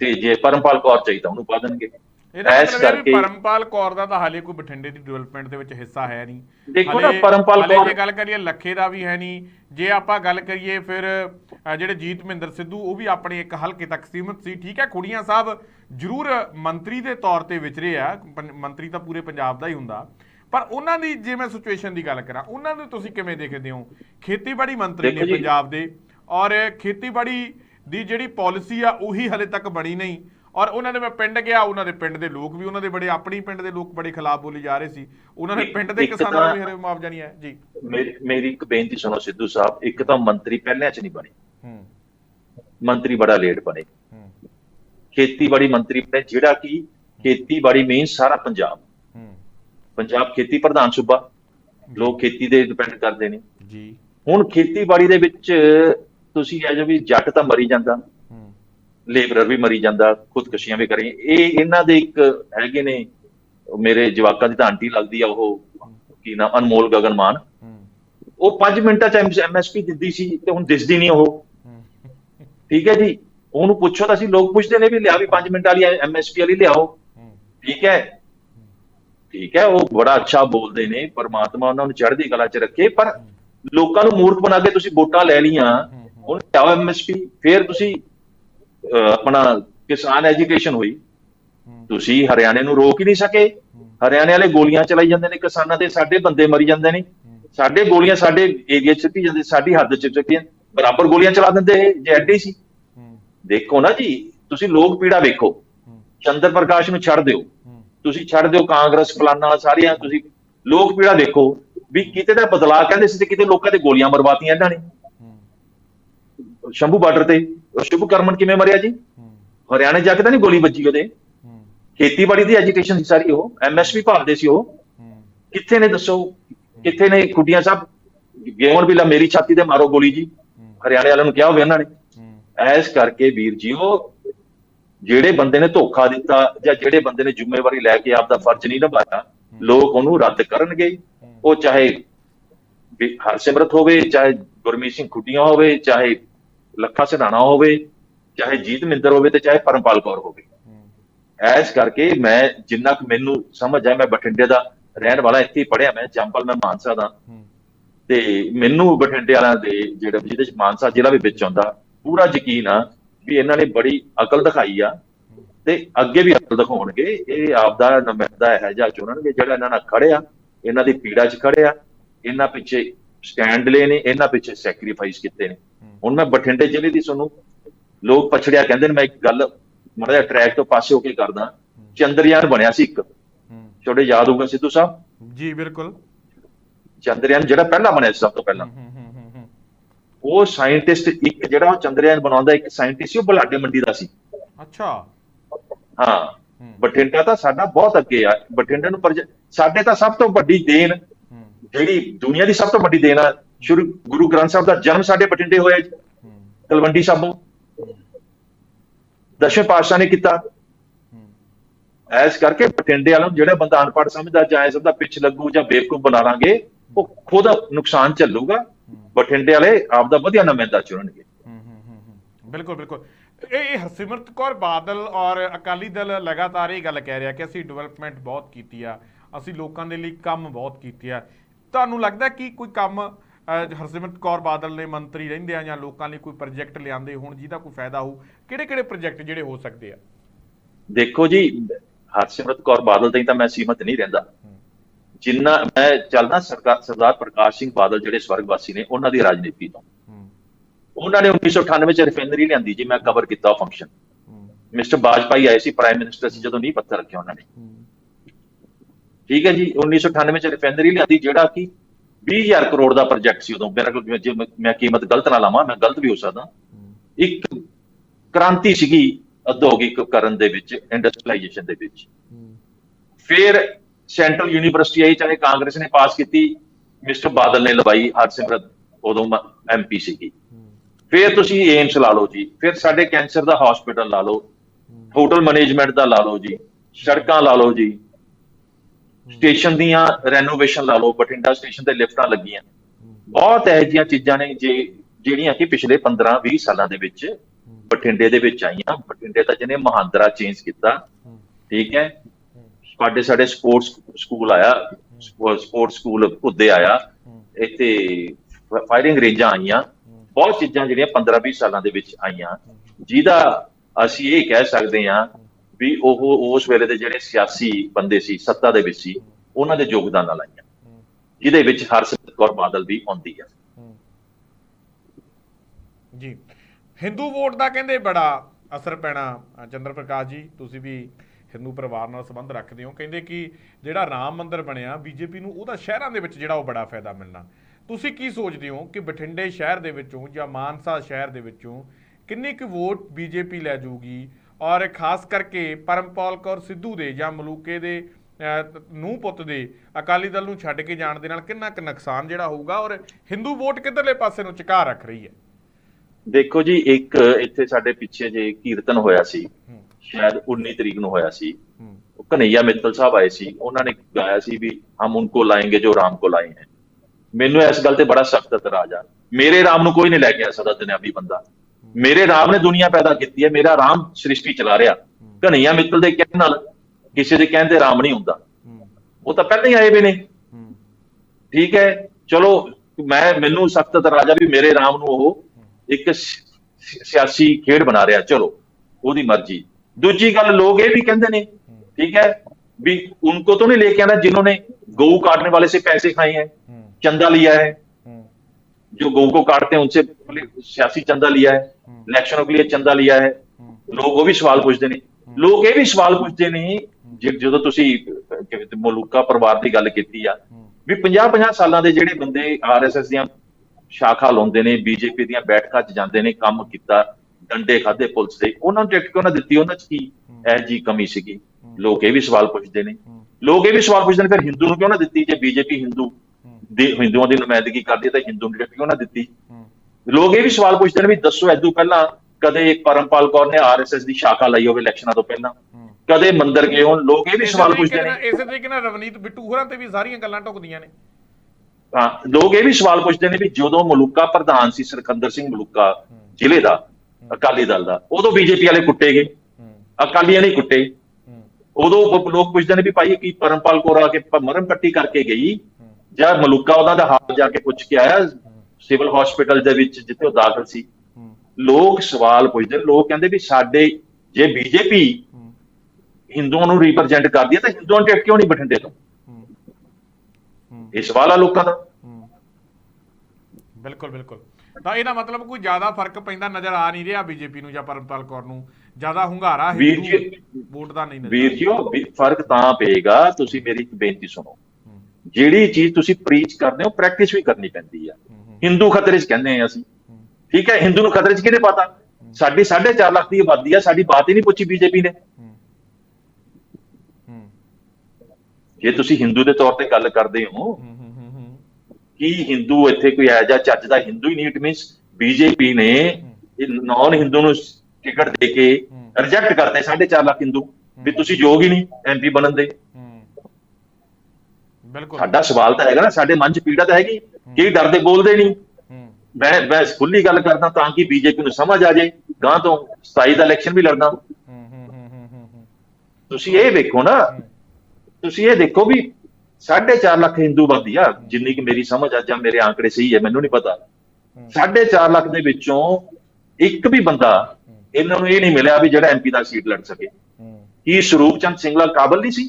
ਤੇ ਜੇ ਪਰਮਪਾਲ ਕੌਰ ਚਾਹੀਦਾ ਉਹਨੂੰ ਪਾ ਦੇਣਗੇ। ਵੀ ਕਰਕੇ ਪਰਮਪਾਲ ਕੌਰ ਦਾ ਤਾਂ ਹਾਲੇ ਕੋਈ ਬਠਿੰਡੇ ਦੀ ਡਿਵੈਲਪਮੈਂਟ ਦੇ ਵਿੱਚ ਹਿੱਸਾ ਹੈ ਨਹੀਂ। ਦੇਖੋ ਨਾ, ਪਰਮਪਾਲ ਕੌਰ- ਜੇ ਗੱਲ ਕਰੀਏ ਲੱਖੇ ਦਾ ਵੀ ਹੈ ਨਹੀਂ। ਜੇ ਆਪਾਂ ਗੱਲ ਕਰੀਏ ਫਿਰ ਜਿਹੜੇ ਜੀਤ ਮਹਿੰਦਰ ਸਿੱਧੂ ਉਹ ਵੀ ਆਪਣੇ ਇੱਕ ਹਲਕੇ ਤੱਕ ਸੀਮਤ ਸੀ। ਠੀਕ ਹੈ ਖੁੜੀਆਂ ਸਾਹਿਬ ਜ਼ਰੂਰ ਮੰਤਰੀ ਦੇ ਤੌਰ ਤੇ ਵਿਚਰੇ ਆ। ਮੰਤਰੀ ਤਾਂ ਪੂਰੇ ਪੰਜਾਬ ਦਾ ਹੀ ਹੁੰਦਾ। ਪਰ ਉਹਨਾਂ ਦੀ ਜੇ ਮੈਂ ਸਿਚੁਏਸ਼ਨ ਦੀ ਗੱਲ ਕਰਾਂ ਉਹਨਾਂ ਨੂੰ ਤੁਸੀਂ ਕਿਵੇਂ ਦੇਖਦੇ ਹੋ? ਖੇਤੀਬਾੜੀ ਮੰਤਰੀ ਨੇ ਪੰਜਾਬ ਦੇ। ਔਰ ਖੇਤੀਬਾੜੀ ਦੀ ਜਿਹੜੀ ਪਾਲਿਸੀ ਆ ਉਹੀ ਹਲੇ ਤੱਕ ਬਣੀ ਨਹੀਂ। ਔਰ ਉਹਨਾਂ ਨੇ ਮੈਂ ਪਿੰਡ ਗਿਆ ਉਹਨਾਂ ਦੇ ਪਿੰਡ ਦੇ ਲੋਕ ਵੀ ਉਹਨਾਂ ਦੇ ਬੜੇ ਆਪਣੀ ਪਿੰਡ ਦੇ ਲੋਕ ਬੜੇ ਖਿਲਾਫ ਬੋਲੀ ਜਾ ਰਹੇ ਸੀ। ਉਹਨਾਂ ਨੇ ਪਿੰਡ ਦੇ ਕਿਸਾਨਾਂ ਨੂੰ ਵੀ ਹਰੇ ਮੁਆਵਜ਼ਾ ਨਹੀਂ ਹੈ। ਜੀ। ਮੇਰੀ ਇੱਕ ਬੇਨਤੀ ਸੁਣੋ ਸਿੱਧੂ ਸਾਹਿਬ ਇੱਕ ਤਾਂ ਮੰਤਰੀ ਪਹਿਲਿਆਂ ਚ ਨਹੀਂ ਬਣੇ। ਹੂੰ। ਮੰਤਰੀ ਬੜਾ ਲੇਟ ਬਣੇ। ਹੂੰ। ਖੇਤੀਬਾੜੀ ਮੰਤਰੀ ਬਣੇ ਜਿਹੜਾ ਕਿ ਖੇਤੀਬਾੜੀ ਮੇਨ ਸਾਰਾ ਪੰਜਾਬ। ਹੂੰ। ਪੰਜਾਬ ਖੇਤੀ ਪ੍ਰਧਾਨ ਸੂਬਾ। ਲੋਕ ਖੇਤੀ ਦੇ ਡਿਪੈਂਡ ਕਰਦੇ ਨੇ। ਜੀ। ਹੁਣ ਖੇਤੀਬਾੜੀ ਦੇ ਵਿੱਚ ਤੁਸੀਂ ਇਹ ਜੋ ਵੀ ਜੱਟ ਤਾਂ ਮਰੀ ਜਾਂਦਾ। ਲੇਬਰਰ ਵੀ ਮਰੀ ਜਾਂਦਾ ਖੁਦਕੁਸ਼ੀਆਂ ਵੀ ਕਰੀ ਇਹ ਇਹਨਾਂ ਦੇ ਇੱਕ ਹੈਗੇ ਨੇ ਮੇਰੇ ਜਵਾਕਾਂ ਦੀ ਤਾਂ ਆਂਟੀ ਲੱਗਦੀ ਆ ਉਹ ਕੀ ਨਾਮ ਅਨਮੋਲ ਗਗਨਮਾਨ ਉਹ 5 ਮਿੰਟਾਂ ਚ ਐਮਐਸਪੀ ਦਿੰਦੀ ਸੀ ਤੇ ਹੁਣ ਦਿਸਦੀ ਨਹੀਂ ਉਹ। ਠੀਕ ਹੈ ਜੀ? ਉਹਨੂੰ ਪੁੱਛੋ ਤਾਂ ਅਸੀਂ ਲੋਕ ਪੁੱਛਦੇ ਨੇ ਵੀ ਲਿਆ ਵੀ 5 ਮਿੰਟ ਵਾਲੀ ਐਮਐਸਪੀ ਵਾਲੀ ਲਿਆਓ। ਠੀਕ ਹੈ? ਠੀਕ ਹੈ ਉਹ ਬੜਾ ਅੱਛਾ ਬੋਲਦੇ ਨੇ ਪਰਮਾਤਮਾ ਉਹਨਾਂ ਨੂੰ ਚੜ੍ਹਦੀ ਕਲਾ 'ਚ ਰੱਖੇ ਪਰ ਲੋਕਾਂ ਨੂੰ ਮੂਰਖ ਬਣਾ ਕੇ ਤੁਸੀਂ ਵੋਟਾਂ ਲੈ ਲੀਆਂ ਹੁਣ ਲਿਆਓ ਐਮਐਸਪੀ ਫਿਰ ਤੁਸੀਂ ਆਪਣਾ ਕਿਸਾਨ ਐਜੂਕੇਸ਼ਨ ਹੋਈ। ਤੁਸੀਂ ਹਰਿਆਣੇ ਨੂੰ ਰੋਕ ਹੀ ਨਹੀਂ ਸਕੇ। ਹਰਿਆਣੇ ਵਾਲੇ ਗੋਲੀਆਂ ਚਲਾਈ ਜਾਂਦੇ ਨੇ ਕਿਸਾਨਾਂ ਤੇ ਸਾਡੇ ਬੰਦੇ ਮਰੀ ਜਾਂਦੇ ਨੇ। ਸਾਡੇ ਗੋਲੀਆਂ ਸਾਡੇ ਏਰੀਆ 'ਚ ਸਿੱਟੀ ਜਾਂਦੇ ਸਾਡੀ ਹੱਦ 'ਚ ਸਿੱਟੀਆਂ ਬਰਾਬਰ ਗੋਲੀਆਂ ਚਲਾ ਦਿੰਦੇ ਜੇ ਐਡੇ ਸੀ। ਦੇਖੋ ਨਾ ਜੀ ਤੁਸੀਂ ਲੋਕ ਪੀੜਾ ਵੇਖੋ। ਚੰਦਰ ਪ੍ਰਕਾਸ਼ ਨੂੰ ਛੱਡ ਦਿਓ। ਤੁਸੀਂ ਛੱਡ ਦਿਓ ਕਾਂਗਰਸ ਫਲਾਨਾ ਸਾਰੀਆਂ ਤੁਸੀਂ ਲੋਕ ਪੀੜਾ ਦੇਖੋ ਵੀ ਕਿਤੇ ਦਾ ਬਦਲਾਅ ਕਹਿੰਦੇ ਸੀ ਤੇ ਕਿਤੇ ਲੋਕਾਂ ਤੇ ਗੋਲੀਆਂ ਮਰਵਾਤੀਆਂ ਇਹਨਾਂ ਨੇ। ਸ਼ੰਭੂ ਬਾਰਡਰ ਤੇ। ਉਹ ਸ਼ੁਭ ਕਰਮਨ ਕਿਵੇਂ ਮਰਿਆ ਜੀ? ਹਰਿਆਣੇ ਜਾ ਕੇ ਤਾਂ ਨਹੀਂ ਗੋਲੀ ਵੱਜੀ ਉਹਦੇ। ਖੇਤੀਬਾੜੀ ਦੀ ਐਜੂਕੇਸ਼ਨ ਸੀ ਸਾਰੀ ਉਹ। ਐਮਐਸਪੀ ਭਾਲਦੇ ਸੀ ਉਹ। ਕਿੱਥੇ ਨੇ ਦੱਸੋ? ਕਿੱਥੇ ਨੇ ਕੁੱਡੀਆਂ ਸਾਹਿਬ? ਗੇਵਨ ਬਿਲਾ ਮੇਰੀ ਛਾਤੀ ਤੇ ਮਾਰੋ ਗੋਲੀ ਜੀ। ਹਰਿਆਣੇ ਵਾਲਿਆਂ ਨੂੰ ਕਿਹਾ ਹੋਵੇ ਇਹਨਾਂ ਨੇ। ਐਸ ਕਰਕੇ ਵੀਰ ਜੀ ਉਹ ਜਿਹੜੇ ਬੰਦੇ ਨੇ ਧੋਖਾ ਦਿੱਤਾ ਜਾਂ ਜਿਹੜੇ ਬੰਦੇ ਨੇ ਜ਼ਿੰਮੇਵਾਰੀ ਲੈ ਕੇ ਆਪਦਾ ਫਰਜ਼ ਨਹੀਂ ਨਿਭਾਇਆ ਲੋਕ ਉਹਨੂੰ ਰੱਦ ਕਰਨਗੇ। ਉਹ ਚਾਹੇ ਹਰਸਿਮਰਤ ਹੋਵੇ ਚਾਹੇ ਗੁਰਮੀਤ ਸਿੰਘ ਖੁੱਡੀਆਂ ਹੋਵੇ ਚਾਹੇ ਲੱਖਾ ਸਿਧਾਣਾ ਹੋਵੇ ਚਾਹੇ ਜੀਤ ਮਿੰਦਰ ਹੋਵੇ ਤੇ ਚਾਹੇ ਪਰਮਪਾਲ ਕੌਰ ਹੋਵੇ। ਐਸ ਕਰਕੇ ਮੈਂ ਜਿੰਨਾ ਕੁ ਮੈਨੂੰ ਸਮਝ ਆਇਆ ਮੈਂ ਬਠਿੰਡੇ ਦਾ ਰਹਿਣ ਵਾਲਾ ਇੱਥੇ ਹੀ ਪੜਿਆ ਮੈਂ ਜੰਪਲ ਮੈਂ ਮਾਨਸਾ ਦਾ। ਤੇ ਮੈਨੂੰ ਬਠਿੰਡੇ ਵਾਲਿਆਂ ਦੇ ਜਿਹੜੇ ਜਿਹਦੇ ਚ ਮਾਨਸਾ ਜ਼ਿਲ੍ਹਾ ਵੀ ਵਿੱਚ ਆਉਂਦਾ ਪੂਰਾ ਯਕੀਨ ਆ ਵੀ ਇਹਨਾਂ ਨੇ ਬੜੀ ਅਕਲ ਦਿਖਾਈ ਆ। ਤੇ ਅੱਗੇ ਵੀ ਅਕਲ ਦਿਖਾਉਣਗੇ ਇਹ ਆਪਦਾ ਨੁਮਾਇੰਦਾ ਹੈ ਜਾਂ ਚੁਣਨਗੇ ਜਿਹੜਾ ਇਹਨਾਂ ਨਾਲ ਖੜਿਆ ਇਹਨਾਂ ਦੀ ਪੀੜਾ 'ਚ ਖੜਿਆ ਇਹਨਾਂ ਪਿੱਛੇ ਸਟੈਂਡ ਲਏ ਨੇ ਇਹਨਾਂ ਪਿੱਛੇ ਸੈਕਰੀਫਾਈਸ ਕੀਤੇ ਨੇ। ਹੁਣ ਮੈਂ ਬਠਿੰਡੇ ਜ਼ਿਲ੍ਹੇ ਦੀ ਤੁਹਾਨੂੰ ਲੋਕ ਪਛੜਿਆ ਕਹਿੰਦੇ ਨੇ ਮੈਂ ਇੱਕ ਗੱਲ ਮਾੜਾ ਜਿਹਾ ਟਰੈਕ ਤੋਂ ਪਾਸੇ ਹੋ ਕੇ ਕਰਦਾ। ਚੰਦਰਯਾਨ ਬਣਿਆ ਸੀ ਇੱਕ। ਤੁਹਾਡੇ ਯਾਦ ਹੋਊਗਾ ਸਿੱਧੂ ਸਾਹਿਬ? ਜੀ ਬਿਲਕੁਲ। ਚੰਦਰਯਾਨ ਜਿਹੜਾ ਪਹਿਲਾ ਬਣਿਆ ਸੀ ਸਭ ਤੋਂ ਪਹਿਲਾਂ। ਉਹ ਸਾਇੰਟਿਸਟ ਇੱਕ ਜਿਹੜਾ ਉਹ ਚੰਦਰਯਾਨ ਬਣਾਉਂਦਾ ਇੱਕ ਸਾਇੰਟਿਸਟ ਸੀ ਉਹ ਬਲਾਡੇ ਮੰਡੀ ਦਾ ਸੀ। ਅੱਛਾ। ਹਾਂ ਬਠਿੰਡਾ ਤਾਂ ਸਾਡਾ ਬਹੁਤ ਅੱਗੇ ਆ। ਬਠਿੰਡੇ ਨੂੰ ਸਾਡੇ ਤਾਂ ਸਭ ਤੋਂ ਵੱਡੀ ਦੇਣ ਜਿਹੜੀ ਦੁਨੀਆ ਦੀ ਸਭ ਤੋਂ ਵੱਡੀ ਦੇਣ ਆ ਸ਼ੁਰੂ ਗੁਰੂ ਗ੍ਰੰਥ ਸਾਹਿਬ ਦਾ ਜਨਮ ਸਾਡੇ ਬਠਿੰਡੇ ਹੋਇਆ ਜੀ, ਤਲਵੰਡੀ ਸਾਬੋ। ਦਸ਼ਮ ਪਾਤਸ਼ਾਹ ਨੇ ਕੀਤਾ। ਐਸ ਕਰਕੇ ਬਠਿੰਡੇ ਵਾਲਾ ਜਿਹੜਾ ਬੰਦਾ ਅਨਪੜ੍ਹ ਸਮਝਦਾ, ਜਾਂ ਇਸ ਦਾ ਪਿੱਛ ਲੱਗੂ, ਜਾਂ ਬੇਵਕੂਫ ਬਣਾ ਲਾਂਗੇ, ਉਹ ਖੁਦ ਨੁਕਸਾਨ ਝੱਲੂਗਾ। ਬਠਿੰਡੇ ਵਾਲੇ ਆਪਦਾ ਵਧੀਆ ਨੁਮਾਇੰਦਾ ਚੁਣਨਗੇ। ਬਿਲਕੁਲ ਬਿਲਕੁਲ। ਇਹ ਹਰਸਿਮਰਤ ਕੌਰ ਬਾਦਲ ਔਰ ਅਕਾਲੀ ਦਲ ਲਗਾਤਾਰ ਇਹ ਗੱਲ ਕਹਿ ਰਿਹਾ ਕਿ ਅਸੀਂ ਡਿਵੈਲਪਮੈਂਟ ਬਹੁਤ ਕੀਤੀ ਆ। ਅਸੀਂ ਲੋਕਾਂ ਦੇ ਲਈ ਕੰਮ ਬਹੁਤ ਕੀਤੇ ਆ। ਤੁਹਾਨੂੰ ਲੱਗਦਾ ਕਿ ਕੋਈ ਕੰਮ ਹਰਸਿਮਰਤ ਕੌਰ ਬਾਦਲ ਨੇ ਮੰਤਰੀ ਰਹਿੰਦੇ ਆ ਜਾਂ ਲੋਕਾਂ ਲਈ ਕੋਈ ਪ੍ਰੋਜੈਕਟ ਲਿਆਂਦੇ ਹੋਣ ਜਿਹਦਾ ਕੋਈ ਫਾਇਦਾ ਹੋਊ ਕਿਹੜੇ ਕਿਹੜੇ ਪ੍ਰੋਜੈਕਟ ਜਿਹੜੇ ਹੋ ਸਕਦੇ ਆ? ਦੇਖੋ ਜੀ ਹਰਸਿਮਰਤ ਕੌਰ ਬਾਦਲ ਤਾਈਂ ਤਾਂ ਮੈਂ ਸੀਮਤ ਨਹੀਂ ਰਹਿੰਦਾ। ਜਿੰਨਾ ਮੈਂ ਚੱਲਦਾ ਸਰਕਾਰ ਸਰਦਾਰ ਪ੍ਰਕਾਸ਼ ਸਿੰਘ ਬਾਦਲ ਜਿਹੜੇ ਸਵਰਗਵਾਸੀ ਨੇ ਉਹਨਾਂ ਦੀ ਰਾਜਨੀਤੀ ਤੋਂ। ਹੂੰ। ਉਹਨਾਂ ਨੇ 1998 ਚ ਰਿਫਾਈਨਰੀ ਲਿਆਂਦੀ ਜੀ ਮੈਂ ਕਵਰ ਕੀਤਾ ਫੰਕਸ਼ਨ ਹੂੰ। ਮਿਸਟਰ ਬਾਜਪਾਈ ਆਏ ਸੀ ਪ੍ਰਾਈਮ ਮਿਨਿਸਟਰ ਸੀ ਜਦੋਂ ਨਹੀਂ ਪੱਥਰ ਰੱਖਿਆ ਉਹਨਾਂ ਨੇ। ਹੂੰ। ਠੀਕ ਹੈ ਜੀ 1998 ਚ ਰਿਫਾਈਨਰੀ ਲਿਆਂਦੀ ਜਿਹੜਾ ਕਿ 20000 ਕਰੋੜ ਦਾ ਪ੍ਰੋਜੈਕਟ ਸੀ ਉਦੋਂ। ਮੇਰਾ ਕੋਲ ਜੇ ਮੈਂ- ਕੀਮਤ ਗਲਤ ਨਾ ਲਾਵਾਂ, ਮੈਂ ਗਲਤ ਵੀ ਹੋ ਸਕਦਾ। ਇੱਕ ਕ੍ਰਾਂਤੀ ਸੀਗੀ ਉਦਯੋਗਿਕਕਰਨ ਦੇ ਵਿੱਚ ਇੰਡਸਟਰੀਲਾਈਜੇਸ਼ਨ ਦੇ ਵਿੱਚ। ਫਿਰ ਸੈਂਟਰਲ ਯੂਨੀਵਰਸਿਟੀ ਆਈ, ਚਾਹੇ ਕਾਂਗਰਸ ਨੇ ਪਾਸ ਕੀਤੀ, ਮਿਸਟਰ ਬਾਦਲ ਨੇ ਲਵਾਈ, ਹਰਸਿਮਰਤ ਉਦੋਂ ਐਮਪੀ ਸੀਗੀ। ਫਿਰ ਤੁਸੀਂ ਏਮਸ ਲਾ ਲਓ ਜੀ। ਫਿਰ ਸਾਡੇ ਕੈਂਸਰ ਦਾ ਹਸਪੀਟਲ ਲਾ ਲਓ। ਹੋਟਲ ਮੈਨੇਜਮੈਂਟ ਦਾ ਲਾ ਲਓ ਜੀ। ਸੜਕਾਂ ਲਾ ਲਓ ਜੀ। ਸਟੇਸ਼ਨ ਦੀਆਂ ਰੈਨੋਵੇਸ਼ਨ ਲਾ ਲਓ, ਬਠਿੰਡਾ ਸਟੇਸ਼ਨ ਤੇ ਲਿਫਟਾਂ ਲੱਗੀਆਂ। ਬਹੁਤ ਇਹੋ ਜਿਹੀਆਂ ਚੀਜ਼ਾਂ ਨੇ ਜੇ, ਜਿਹੜੀਆਂ ਕਿ ਪਿਛਲੇ 15 20 ਸਾਲਾਂ ਦੇ ਵਿੱਚ ਬਠਿੰਡੇ ਦੇ ਵਿੱਚ ਆਈਆਂ। ਬਠਿੰਡੇ ਦਾ ਜਿਹਨੇ ਮਹਾਂਦਰਾ ਚੇਂਜ ਕੀਤਾ। ਠੀਕ ਹੈ? ਸਾਡੇ ਸਾਡੇ ਸਪੋਰਟਸ ਸਕੂਲ ਆਇਆ। ਸਪੋਰਟਸ ਸਕੂਲ ਭੁੱਦੇ ਆਇਆ। ਇੱਥੇ ਫਾਇਰਿੰਗ ਰੇਂਜਾਂ ਆਈਆਂ। ਬਹੁਤ ਚੀਜ਼ਾਂ ਜਿਹੜੀਆਂ 15 20 ਸਾਲਾਂ ਦੇ ਵਿੱਚ ਆਈਆਂ। ਜਿਹਦਾ ਅਸੀਂ ਇਹ ਕਹਿ ਸਕਦੇ ਹਾਂ ਵੀ ਉਹ ਉਸ ਵੇਲੇ ਦੇ ਜਿਹੜੇ ਸਿਆਸੀ ਬੰਦੇ ਸੀ, ਸੱਤਾ ਦੇ ਵਿੱਚ ਸੀ, ਉਹਨਾਂ ਦੇ ਯੋਗਦਾਨ ਨਾਲ ਜਿਹਦੇ ਵਿੱਚ ਹਰਸਿਮਰਤ ਕੌਰ ਬਾਦਲ ਵੀ ਆਉਂਦੀ ਹੈ ਜੀ, ਹਿੰਦੂ ਵੋਟ ਦਾ ਕਹਿੰਦੇ ਬੜਾ ਅਸਰ ਪੈਣਾ ਚੰਦਰ ਪ੍ਰਕਾਸ਼ ਜੀ, ਤੁਸੀਂ ਵੀ ਹਿੰਦੂ ਪਰਿਵਾਰ ਨਾਲ ਸੰਬੰਧ ਰੱਖਦੇ ਹੋ। ਕਹਿੰਦੇ ਕਿ ਜਿਹੜਾ ਰਾਮ ਮੰਦਿਰ ਬਣਿਆ, ਬੀਜੇਪੀ ਨੂੰ ਉਹਦਾ ਸ਼ਹਿਰਾਂ ਦੇ ਵਿੱਚ ਜਿਹੜਾ ਉਹ ਬੜਾ ਫਾਇਦਾ ਮਿਲਣਾ। ਤੁਸੀਂ ਕੀ ਸੋਚਦੇ ਹੋ ਕਿ ਬਠਿੰਡੇ ਸ਼ਹਿਰ ਦੇ ਵਿੱਚੋਂ ਜਾਂ ਮਾਨਸਾ ਸ਼ਹਿਰ ਦੇ ਵਿੱਚੋਂ ਕਿੰਨੀ ਕੁ ਵੋਟ ਬੀਜੇਪੀ ਲੈ ਜਾਊਗੀ? ਔਰ ਖਾਸ ਕਰਕੇ ਪਰਮਪਾਲ ਕੌਰ ਸਿੱਧੂ ਦੇ ਜਾਂ ਮਲੂਕੇ ਦੇ ਨੂੰ ਪੁੱਤ ਦੇ ਅਕਾਲੀ ਦਲ ਨੂੰ ਛੱਡ ਕੇ ਜਾਣ ਦੇ ਨਾਲ ਕਿੰਨਾ ਕੁ ਨੁਕਸਾਨ ਜਿਹੜਾ ਹੋਊਗਾ ਔਰ ਹਿੰਦੂ ਵੋਟ ਕਿੱਧਰਲੇ ਪਾਸੇ ਨੂੰ ਝੁਕਾ ਰੱਖ ਰਹੀ ਹੈ? ਦੇਖੋ ਜੀ ਇੱਕ ਇੱਥੇ ਸਾਡੇ ਪਿੱਛੇ ਜੇ ਕੀਰਤਨ ਹੋਇਆ ਸੀ ਸ਼ਾਇਦ 19 ਤਰੀਕ ਨੂੰ ਹੋਇਆ ਸੀ। ਕਨਈਆ ਮਿੱਤਲ ਸਾਹਿਬ ਆਏ ਸੀ। ਉਹਨਾਂ ਨੇ ਗਾਇਆ ਸੀ ਵੀ ਹਮ ਉਨਕੋ ਲਾਏਂਗੇ ਜੋ ਰਾਮ ਕੋ ਲਾਏ ਹੈ। ਮੈਨੂੰ ਇਸ ਗੱਲ ਤੇ ਬੜਾ ਸਖਤ ਇਤਰਾਜ਼ ਆ। ਮੇਰੇ ਰਾਮ ਨੂੰ ਕੋਈ ਨਹੀਂ ਲੈ ਕੇ ਆ ਸਕਦਾ ਦੁਨਿਆਵੀ ਬੰਦਾ। ਮੇਰੇ ਰਾਮ ਨੇ ਦੁਨੀਆ ਪੈਦਾ ਕੀਤੀ ਹੈ, ਮੇਰਾ ਰਾਮ ਸ੍ਰਿਸ਼ਟੀ ਚਲਾ ਰਿਹਾ। ਘਣੀਆਂ ਮਿੱਤਲ ਦੇ ਕਹਿਣ ਨਾਲ ਕਿਸੇ ਦੇ ਕਹਿੰਦੇ ਰਾਮ ਨਹੀਂ ਹੁੰਦਾ। ਉਹ ਤਾਂ ਪਹਿਲਾਂ ਹੀ ਆਏ ਵੀ ਨੇ। ਠੀਕ ਹੈ, ਚਲੋ, ਮੈਂ, ਮੈਨੂੰ ਸਖਤ ਦਰਾਜਾ ਵੀ ਮੇਰੇ ਰਾਮ ਨੂੰ ਉਹ ਇੱਕ ਸਿਆਸੀ ਖੇਡ ਬਣਾ ਰਿਹਾ। ਚਲੋ, ਉਹਦੀ ਮਰਜ਼ੀ। ਦੂਜੀ ਗੱਲ, ਲੋਕ ਇਹ ਵੀ ਕਹਿੰਦੇ ਨੇ, ਠੀਕ ਹੈ, ਵੀ ਉਨਕੋ ਤੋਂ ਨਹੀਂ ਲੈ ਕੇ ਆਣਾ ਜਿਨ੍ਹਾਂ ਨੇ ਗਊ ਕਾਟਨੇ ਵਾਲੇ ਸੇ ਪੈਸੇ ਖਾਏ ਹੈ, ਚੰਦਾ ਲਿਆ ਹੈ। जो गऊ को काटते हैं उनसे सियासी चंदा लिया है इलेक्शनों के लिए चंदा लिया है ਲੋਕ ਉਹ ਵੀ ਸਵਾਲ ਪੁੱਛਦੇ ਨੇ ਲੋਕ ਇਹ ਵੀ ਸਵਾਲ ਪੁੱਛਦੇ ਨੇ ਜੇ- ਜਦੋਂ ਤੁਸੀਂ ਅਹ, ਮਲੂਕਾ ਪਰਿਵਾਰ ਦੀ ਗੱਲ ਕੀਤੀ ਆ ਵੀ 50 50 ਸਾਲਾਂ ਦੇ ਜਿਹੜੇ ਬੰਦੇ ਆਰਐਸਐਸ ਦੀਆਂ ਸ਼ਾਖਾ ਲਾਉਂਦੇ ਨੇ ਬੀਜੇਪੀ ਦੀਆਂ ਬੈਠਕਾਂ 'ਚ ਜਾਂਦੇ ਨੇ ਕੰਮ ਕੀਤਾ ਡੰਡੇ ਖਾਦੇ ਪੁਲਿਸ ਦੇ ਉਹਨਾਂ ਨੂੰ ਟਿਕਟ ਕਿਉਂ ਨਾ ਦਿੱਤੀ ਉਹਨਾਂ 'ਚ ਕੀ ਇਹ ਜੀ ਕਮੀ ਸੀਗੀ ਲੋਕ ਇਹ ਵੀ ਸਵਾਲ ਪੁੱਛਦੇ ਨੇ ਲੋਕ ਇਹ ਵੀ ਸਵਾਲ ਪੁੱਛਦੇ ਨੇ ਫਿਰ ਹਿੰਦੂ ਨੂੰ ਕਿਉਂ ਨਾ ਦਿੱਤੀ ਜੇ ਬੀਜੇਪੀ ਹਿੰਦੂ ਦੀ ਹਿੰਦੂਆਂ ਦੀ ਨੁਮਾਇੰਦਗੀ ਕਰਦੀ ਹੈ ਤਾਂ ਹਿੰਦੂ ਨੂੰ ਕਿਉਂ ਨਾ ਦਿੱਤੀ? ਲੋਕ ਇਹ ਵੀ ਸਵਾਲ ਪੁੱਛਦੇ ਨੇ ਵੀ ਦੱਸੋ ਐਦੂ ਪਹਿਲਾਂ ਕਦੇ ਪਰਮਪਾਲ ਕੌਰ ਨੇ ਆਰਐਸਐਸ ਦੀ ਸ਼ਾਖਾ ਲਈ ਹੋਵੇ ਇਲੈਕਸ਼ਨਾਂ ਤੋਂ ਪਹਿਲਾਂ? ਕਦੇ ਮੰਦਰ ਗਏ ਹੋਣ ਲੋਕ ਇਹ ਵੀ ਸਵਾਲ ਪੁੱਛਦੇ ਨੇ। ਇਸੇ ਤਰੀਕੇ ਨਾਲ ਰਵਨੀਤ ਬਿੱਟੂ ਹੋਰਾਂ ਤੇ ਵੀ ਸਾਰੀਆਂ ਗੱਲਾਂ ਢੁਕਦੀਆਂ ਨੇ। ਹਾਂ ਲੋਕ ਇਹ ਵੀ ਸਵਾਲ ਪੁੱਛਦੇ ਨੇ ਵੀ ਜਦੋਂ ਮਲੂਕਾ ਪ੍ਰਧਾਨ ਸੀ ਸਿਕੰਦਰ ਸਿੰਘ ਮਲੂਕਾ ਜ਼ਿਲ੍ਹੇ ਦਾ ਅਕਾਲੀ ਦਲ ਦਾ ਉਦੋਂ ਬੀਜੇਪੀ ਵਾਲੇ ਕੁੱਟੇ ਗਏ। ਅਕਾਲੀਆਂ ਨੇ ਕੁੱਟੇ। ਉਦੋਂ ਲੋਕ ਪੁੱਛਦੇ ਨੇ ਵੀ ਭਾਈ ਕੀ ਪਰਮਪਾਲ ਕੌਰ ਆ ਕੇ ਮਰਮ ਪੱਟੀ ਕਰਕੇ ਗਈ? ਜਾਂ ਮਲੂਕਾ ਉਹਨਾਂ ਦਾ ਹਾਲ ਜਾ ਕੇ ਪੁੱਛ ਕੇ ਆਇਆ ਸਿਵਲ ਹਸਪੀਟਲ ਦੇ ਵਿੱਚ ਜਿੱਥੇ ਉਹ ਦਾਖਲ ਸੀ। ਲੋਕ ਸਵਾਲ ਪੁੱਛਦੇ ਲੋਕ ਕਹਿੰਦੇ ਵੀ ਸਾਡੇ ਜੇ ਬੀਜੇਪੀ ਹਿੰਦੂਆਂ ਨੂੰ ਰਿਪਰੈਜ਼ੈਂਟ ਕਰਦੀ ਹੈ ਤਾਂ ਹਿੰਦੂਆਂ ਨੂੰ ਟਿਕਟ ਕਿਉਂ ਨਹੀਂ ਬਠਿੰਡੇ ਤੋਂ? ਇਹ ਸਵਾਲ ਆ ਲੋਕਾਂ ਦਾ। ਬਿਲਕੁਲ ਬਿਲਕੁਲ। ਤਾਂ ਇਹਦਾ ਮਤਲਬ ਕੋਈ ਜ਼ਿਆਦਾ ਫ਼ਰਕ ਪੈਂਦਾ ਨਜ਼ਰ ਆ ਨਹੀਂ ਰਿਹਾ ਬੀਜੇਪੀ ਨੂੰ ਜਾਂ ਪਰਮਪਾਲ ਕੌਰ ਨੂੰ। ਜ਼ਿਆਦਾ ਹੁੰਗਾਰਾ ਵੀਰ ਜੀ- ਹਿੰਦੂ ਵੋਟ ਦਾ ਨਹੀਂ ਨਜ਼ਰ ਵੀਰ ਜੀ ਫ਼ਰਕ ਤਾਂ ਪਏਗਾ। ਤੁਸੀਂ ਮੇਰੀ ਇੱਕ ਬੇਨਤੀ ਸੁਣੋ। ਜਿਹੜੀ ਚੀਜ਼ ਤੁਸੀਂ ਪ੍ਰੀਚ ਕਰਦੇ ਹੋ ਪ੍ਰੈਕਟਿਸ ਵੀ ਕਰਨੀ ਪੈਂਦੀ ਆ। ਹਿੰਦੂ ਖਤਰੇ 'ਚ ਕਹਿੰਦੇ ਆ ਅਸੀਂ। ਠੀਕ ਹੈ? ਹਿੰਦੂ ਨੂੰ ਖਤਰੇ 'ਚ ਕਿਹਨੇ ਪਤਾ? ਸਾਡੀ 4.5 ਲੱਖ ਦੀ ਆਬਾਦੀ ਆ ਸਾਡੀ ਬਾਤ ਹੀ ਨਹੀਂ ਪੁੱਛੀ ਬੀਜੇਪੀ ਨੇ। ਜੇ ਤੁਸੀਂ ਹਿੰਦੂ ਦੇ ਤੌਰ ਤੇ ਗੱਲ ਕਰਦੇ ਹੋ ਕਿ ਹਿੰਦੂ ਇੱਥੇ ਕੋਈ ਐ ਜਾਂ ਚੱਜ ਦਾ ਹਿੰਦੂ ਹੀ ਨਹੀਂ? ਇਟ ਮੀਨਸ ਬੀਜੇਪੀ ਨੇ ਇਹ ਨਾਨ ਹਿੰਦੂ ਨੂੰ ਟਿਕਟ ਦੇ ਕੇ ਰਿਜੈਕਟ ਕਰਤੇ 4.5 ਲੱਖ ਹਿੰਦੂ। ਵੀ ਤੁਸੀਂ ਯੋਗ ਹੀ ਨਹੀਂ ਐਮਪੀ ਬਣਨ ਦੇ। ਬਿਲਕੁਲ। ਸਾਡਾ ਸਵਾਲ ਤਾਂ ਹੈਗਾ ਨਾ ਸਾਡੇ ਮਨ 'ਚ ਪੀੜਾ ਤਾਂ ਹੈਗੀ। ਕਿ ਡਰਦੇ ਬੋਲਦੇ ਨਹੀਂ? ਮੈਂ ਮੈਂ ਖੁੱਲੀ ਗੱਲ ਕਰਦਾ ਤਾਂ ਕਿ ਬੀਜੇਪੀ ਨੂੰ ਸਮਝ ਆ ਜਾਏ ਗਾਂ ਤੋਂ 27 ਦਾ ਇਲੈਕਸ਼ਨ ਵੀ ਲੜਦਾ ਹੂੰ, ਹੂੰ, ਹੂੰ, ਹੂੰ, ਹੂੰ, ਹੂੰ। ਤੁਸੀਂ ਇਹ ਵੇਖੋ ਨਾ ਤੁਸੀਂ ਇਹ ਦੇਖੋ ਵੀ 4.5 ਲੱਖ ਹਿੰਦੂ ਬੰਦੀ ਆ ਜਿੰਨੀ ਕਿ ਮੇਰੀ ਸਮਝ ਆ ਜਾਂ ਮੇਰੇ ਆંકੜੇ ਸਹੀ ਹੈ ਮੈਨੂੰ ਨਹੀਂ ਪਤਾ। 4.5 ਲੱਖ ਦੇ ਵਿੱਚੋਂ ਇੱਕ ਵੀ ਬੰਦਾ ਇਹਨਾਂ ਨੂੰ ਇਹ ਨਹੀਂ ਮਿਲਿਆ ਵੀ ਜਿਹੜਾ ਐਮਪੀ ਦਾ ਸੀਟ ਲੜ ਸਕੇ। ਕੀ ਸਰੂਪ ਚੰਦ ਸਿੰਗਲਾ ਕਾਬਲ ਨਹੀਂ ਸੀ?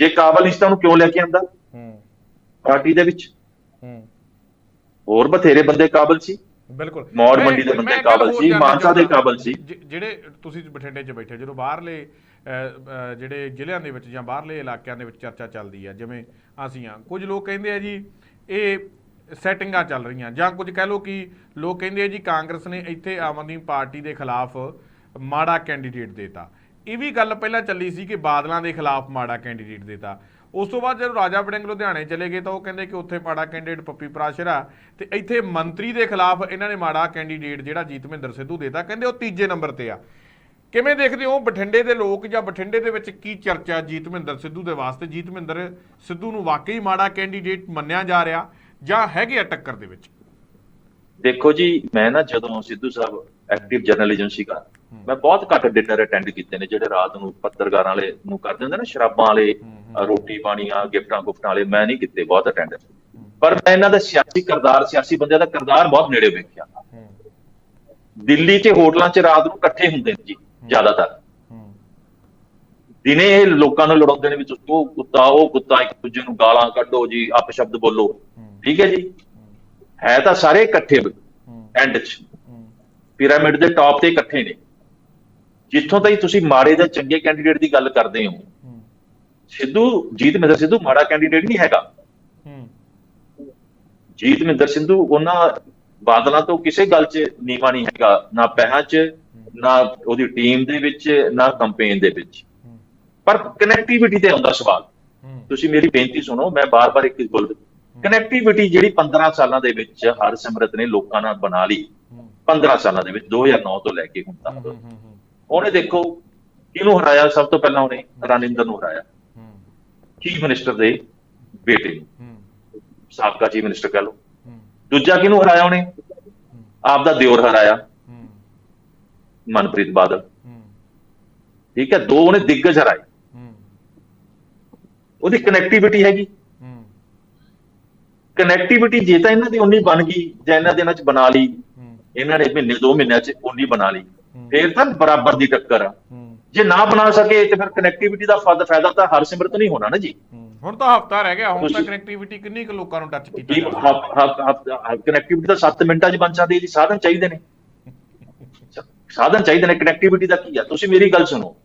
ਜੇ ਕਾਬਲ ਨਹੀਂ ਸੀ ਤਾਂ ਉਹਨੂੰ ਕਿਉਂ ਲੈ ਕੇ ਆਂਦਾ? ਹੂੰ, ਪਾਰਟੀ ਦੇ ਵਿੱਚ। ਹੂੰ। ਹੋਰ ਬਥੇਰੇ ਬੰਦੇ ਕਾਬਲ ਸੀ। ਬਿਲਕੁਲ। ਮੌੜ ਮੰਡੀ ਦੇ ਬੰਦੇ ਕਾਬਲ ਸੀ, ਮਾਨਸਾ ਦੇ। ਕਾਬਲ ਸੀ। ਜਿਹੜੇ ਤੁਸੀਂ ਬਠਿੰਡੇ 'ਚ ਬੈਠੇ ਜਦੋਂ ਬਾਹਰਲੇ ਜਿਹੜੇ ਜ਼ਿਲ੍ਹਿਆਂ ਦੇ ਵਿੱਚ ਜਾਂ ਬਾਹਰਲੇ ਇਲਾਕਿਆਂ ਦੇ ਵਿੱਚ ਚਰਚਾ ਚੱਲਦੀ ਆ ਜਿਵੇਂ ਅਸੀਂ ਆ ਕੁਝ ਲੋਕ ਕਹਿੰਦੇ ਆ ਜੀ ਇਹ ਸੈਟਿੰਗਾਂ ਚੱਲ ਰਹੀਆਂ। ਜਾਂ ਕੁਝ ਕਹਿ ਲਓ ਕਿ ਲੋਕ ਕਹਿੰਦੇ ਆ ਜੀ ਕਾਂਗਰਸ ਨੇ ਇੱਥੇ ਆਮ ਆਦਮੀ ਪਾਰਟੀ ਦੇ ਖਿਲਾਫ ਮਾੜਾ ਕੈਂਡੀਡੇਟ ਦੇਤਾ। ਇਹ ਵੀ ਗੱਲ ਪਹਿਲਾਂ ਚੱਲੀ ਸੀ ਕਿ ਬਾਦਲਾਂ ਦੇ ਖਿਲਾਫ ਮਾੜਾ ਕੈਂਡੀਡੇਟ ਦੇਤਾ ਉਸ ਤੋਂ ਬਾਅਦ ਜਦੋਂ ਰਾਜਾ ਵੜਿੰਗ ਲੁਧਿਆਣੇ ਚਲੇ ਗਏ ਤਾਂ ਉਹ ਕਹਿੰਦੇ ਕਿ ਉੱਥੇ ਮਾੜਾ ਕੈਂਡੀਡੇਟ ਪੱਪੀ ਪ੍ਰਾਸ਼ਰਾ ਤੇ ਇੱਥੇ ਮੰਤਰੀ ਦੇ ਖਿਲਾਫ ਇਹਨਾਂ ਨੇ ਮਾੜਾ ਕੈਂਡੀਡੇਟ ਜਿਹੜਾ ਜੀਤਮਿੰਦਰ ਸਿੱਧੂ ਦੇਤਾ। ਕਹਿੰਦੇ ਉਹ ਤੀਜੇ ਨੰਬਰ ਤੇ ਆ। ਕਿਵੇਂ ਦੇਖਦੇ ਹੋ ਬਠਿੰਡੇ ਦੇ ਲੋਕ ਜਾਂ ਬਠਿੰਡੇ ਦੇ ਵਿੱਚ ਕੀ ਚਰਚਾ ਜੀਤਮਿੰਦਰ ਸਿੱਧੂ ਦੇ ਵਾਸਤੇ? ਜੀਤਮਿੰਦਰ ਸਿੱਧੂ ਨੂੰ ਵਾਕਈ ਮਾੜਾ ਕੈਂਡੀਡੇਟ ਮੰਨਿਆ ਜਾ ਰਿਹਾ ਜਾਂ ਹੈਗੇ ਆ ਟੱਕਰ ਦੇ ਵਿੱਚ? ਦੇਖੋ ਜੀ, ਮੈਂ ਨਾ ਜਦੋਂ ਸਿੱਧੂ ਸਾਹਿਬ ਐਕਟਿਵ ਜਰਨਲਿਜ਼ਮ ਸੀਗਾ। ਮੈਂ ਬਹੁਤ ਘੱਟ ਡਿਨਰ ਅਟੈਂਡ ਕੀਤੇ ਨੇ ਜਿਹੜੇ ਰਾਤ ਨੂੰ ਪੱਤਰਕਾਰਾਂ ਵਾਲੇ ਨੂੰ ਕਰਦੇ ਹੁੰਦੇ ਨਾ ਸ਼ਰਾਬਾਂ ਵਾਲੇ ਰੋਟੀ ਪਾਣੀ ਆ ਗਿਫਟਾਂ ਗੁਫਟਾਂ ਵਾਲੇ ਮੈਂ ਨਹੀਂ ਕੀਤੇ ਬਹੁਤ ਅਟੈਂਡ ਪਰ ਮੈਂ ਇਹਨਾਂ ਦਾ ਸਿਆਸੀ ਕਰਦਾਰ ਸਿਆਸੀ ਬੰਦਿਆਂ ਦਾ ਕਰਦਾਰ ਬਹੁਤ ਨੇੜੇ ਵੇਖਿਆ। ਦਿੱਲੀ 'ਚ ਹੋਟਲਾਂ 'ਚ ਰਾਤ ਨੂੰ ਇਕੱਠੇ ਹੁੰਦੇ ਨੇ ਜੀ ਜ਼ਿਆਦਾਤਰ। ਦਿਨੇ ਇਹ ਲੋਕਾਂ ਨੂੰ ਲੜਾਉਂਦੇ ਨੇ ਵੀ ਤੁਸੀਂ ਉਹ ਕੁੱਤਾ ਉਹ ਕੁੱਤਾ ਇੱਕ ਦੂਜੇ ਨੂੰ ਗਾਲਾਂ ਕੱਢੋ ਜੀ ਅਪਸ਼ਬਦ ਬੋਲੋ। ਠੀਕ ਹੈ ਜੀ। ਹੈ। ਤਾਂ ਸਾਰੇ ਇਕੱਠੇ ਐਂਡ 'ਚ। ਪਿਰਾਮਿਡ ਦੇ ਟਾਪ ਤੇ ਇਕੱਠੇ ਨੇ। ਜਿੱਥੋਂ ਤਾਈ ਤੁਸੀਂ ਮਾੜੇ ਜਾਂ ਚੰਗੇ ਕੈਂਡੀਡੇਟ ਦੀ ਗੱਲ ਕਰਦੇ ਹੋ, ਸਿੱਧੂ, ਜੀਤ ਮਿੰਦਰ ਸਿੱਧੂ ਮਾੜਾ ਕੈਂਡੀਡੇਟ ਨਹੀਂ ਹੈਗਾ। ਜੀਤ ਮਿੰਦਰ ਸਿੱਧੂ ਉਹਨਾਂ ਬਾਦਲਾਂ ਤੋਂ ਕਿਸੇ ਗੱਲ 'ਚ ਨੀਵਾ ਨਹੀਂ ਹੈਗਾ, ਨਾ ਪੈਹਾਂ 'ਚ, ਨਾ ਉਹਦੀ ਟੀਮ ਦੇ ਵਿੱਚ, ਨਾ ਕੰਪੇਨ ਦੇ ਵਿੱਚ। ਪਰ ਕਨੈਕਟੀਵਿਟੀ ਤੇ ਆਉਂਦਾ ਸਵਾਲ। ਤੁਸੀਂ ਮੇਰੀ ਬੇਨਤੀ ਸੁਣੋ, ਮੈਂ ਬਾਰ-ਬਾਰ ਇੱਕ ਗੱਲ ਕਨੈਕਟੀਵਿਟੀ ਜਿਹੜੀ 15 ਸਾਲਾਂ ਦੇ ਵਿੱਚ ਹਰਸਿਮਰਤ ਨੇ ਲੋਕਾਂ ਨਾਲ ਬਣਾ ਲਈ 15 ਸਾਲਾਂ ਦੇ ਵਿੱਚ 2009 ਤੋਂ ਲੈ ਕੇ ਹੁਣ ਤੱਕ। ਉਹਨੇ ਦੇਖੋ ਕਿਹਨੂੰ ਹਰਾਇਆ? ਸਭ ਤੋਂ ਪਹਿਲਾਂ ਉਹਨੇ ਰਣਿੰਦਰ ਨੂੰ ਹਰਾਇਆ। ਚੀਫ ਮਿਨਿਸਟਰ ਦੇ ਬੇਟੇ ਨੂੰ। ਸਾਬਕਾ ਚੀਫ ਮਿਨਿਸਟਰ ਕਹ ਲਓ। ਦੂਜਾ ਕਿਹਨੂੰ ਹਰਾਇਆ ਉਹਨੇ? ਆਪ ਦਾ ਦਿਓਰ ਹਰਾਇਆ। ਮਨਪ੍ਰੀਤ ਬਾਦਲ। ਠੀਕ ਹੈ ਦੋ ਉਹਨੇ ਦਿੱਗਜ ਹਰਾਏ। ਉਹਦੀ ਕਨੈਕਟੀਵਿਟੀ ਹੈਗੀ। ਕਨੈਕਟੀਵਿਟੀ ਜੇ ਤਾਂ ਇਹਨਾਂ ਦੀ ਉਨੀ ਬਣ ਗਈ ਜਾਂ ਇਹਨਾਂ ਦੇ ਨਾਲ ਚ ਬਣਾ ਲਈ। ਇਹਨਾਂ ਨੇ ਮਹੀਨੇ ਦੋ ਮਹੀਨਿਆਂ ਚ ਉਨੀ ਬਣਾ ਲਈ। ਫੇਰ ਤਾਂ ਬਰਾਬਰ ਦੀ ਟੱਕਰ ਆ। ਜੇ ਨਾ ਬਣਾ ਸਕੇ ਤੇ ਫਿਰ ਕਨੈਕਟੀਵਿਟੀ ਦਾ ਫਾਇਦਾ ਫਾਇਦਾ ਤਾਂ ਹਰਸਿਮਰਤ ਨਹੀਂ ਹੋਣਾ ਨਾ ਜੀ। ਹੁਣ ਤਾਂ ਹਫਤਾ ਰਹਿ ਗਿਆ ਹੁਣ ਤਾਂ ਕਨੈਕਟੀਵਿਟੀ ਕਿੰਨੀ ਕੁ ਲੋਕਾਂ ਨੂੰ ਟੱਚ ਕੀਤਾ? ਕਨੈਕਟੀਵਿਟੀ ਤਾਂ 7 ਮਿੰਟਾਂ 'ਚ ਬਣ ਸਕਦੀ ਹੈ ਜੀ ਸਾਧਨ ਚਾਹੀਦੇ ਨੇ। ਸਾਧਨ ਚਾਹੀਦੇ ਨੇ ਕਨੈਕਟੀਵਿਟੀ ਦਾ ਕੀ ਆ? ਤੁਸੀਂ ਮੇਰੀ ਗੱਲ ਸੁਣੋ।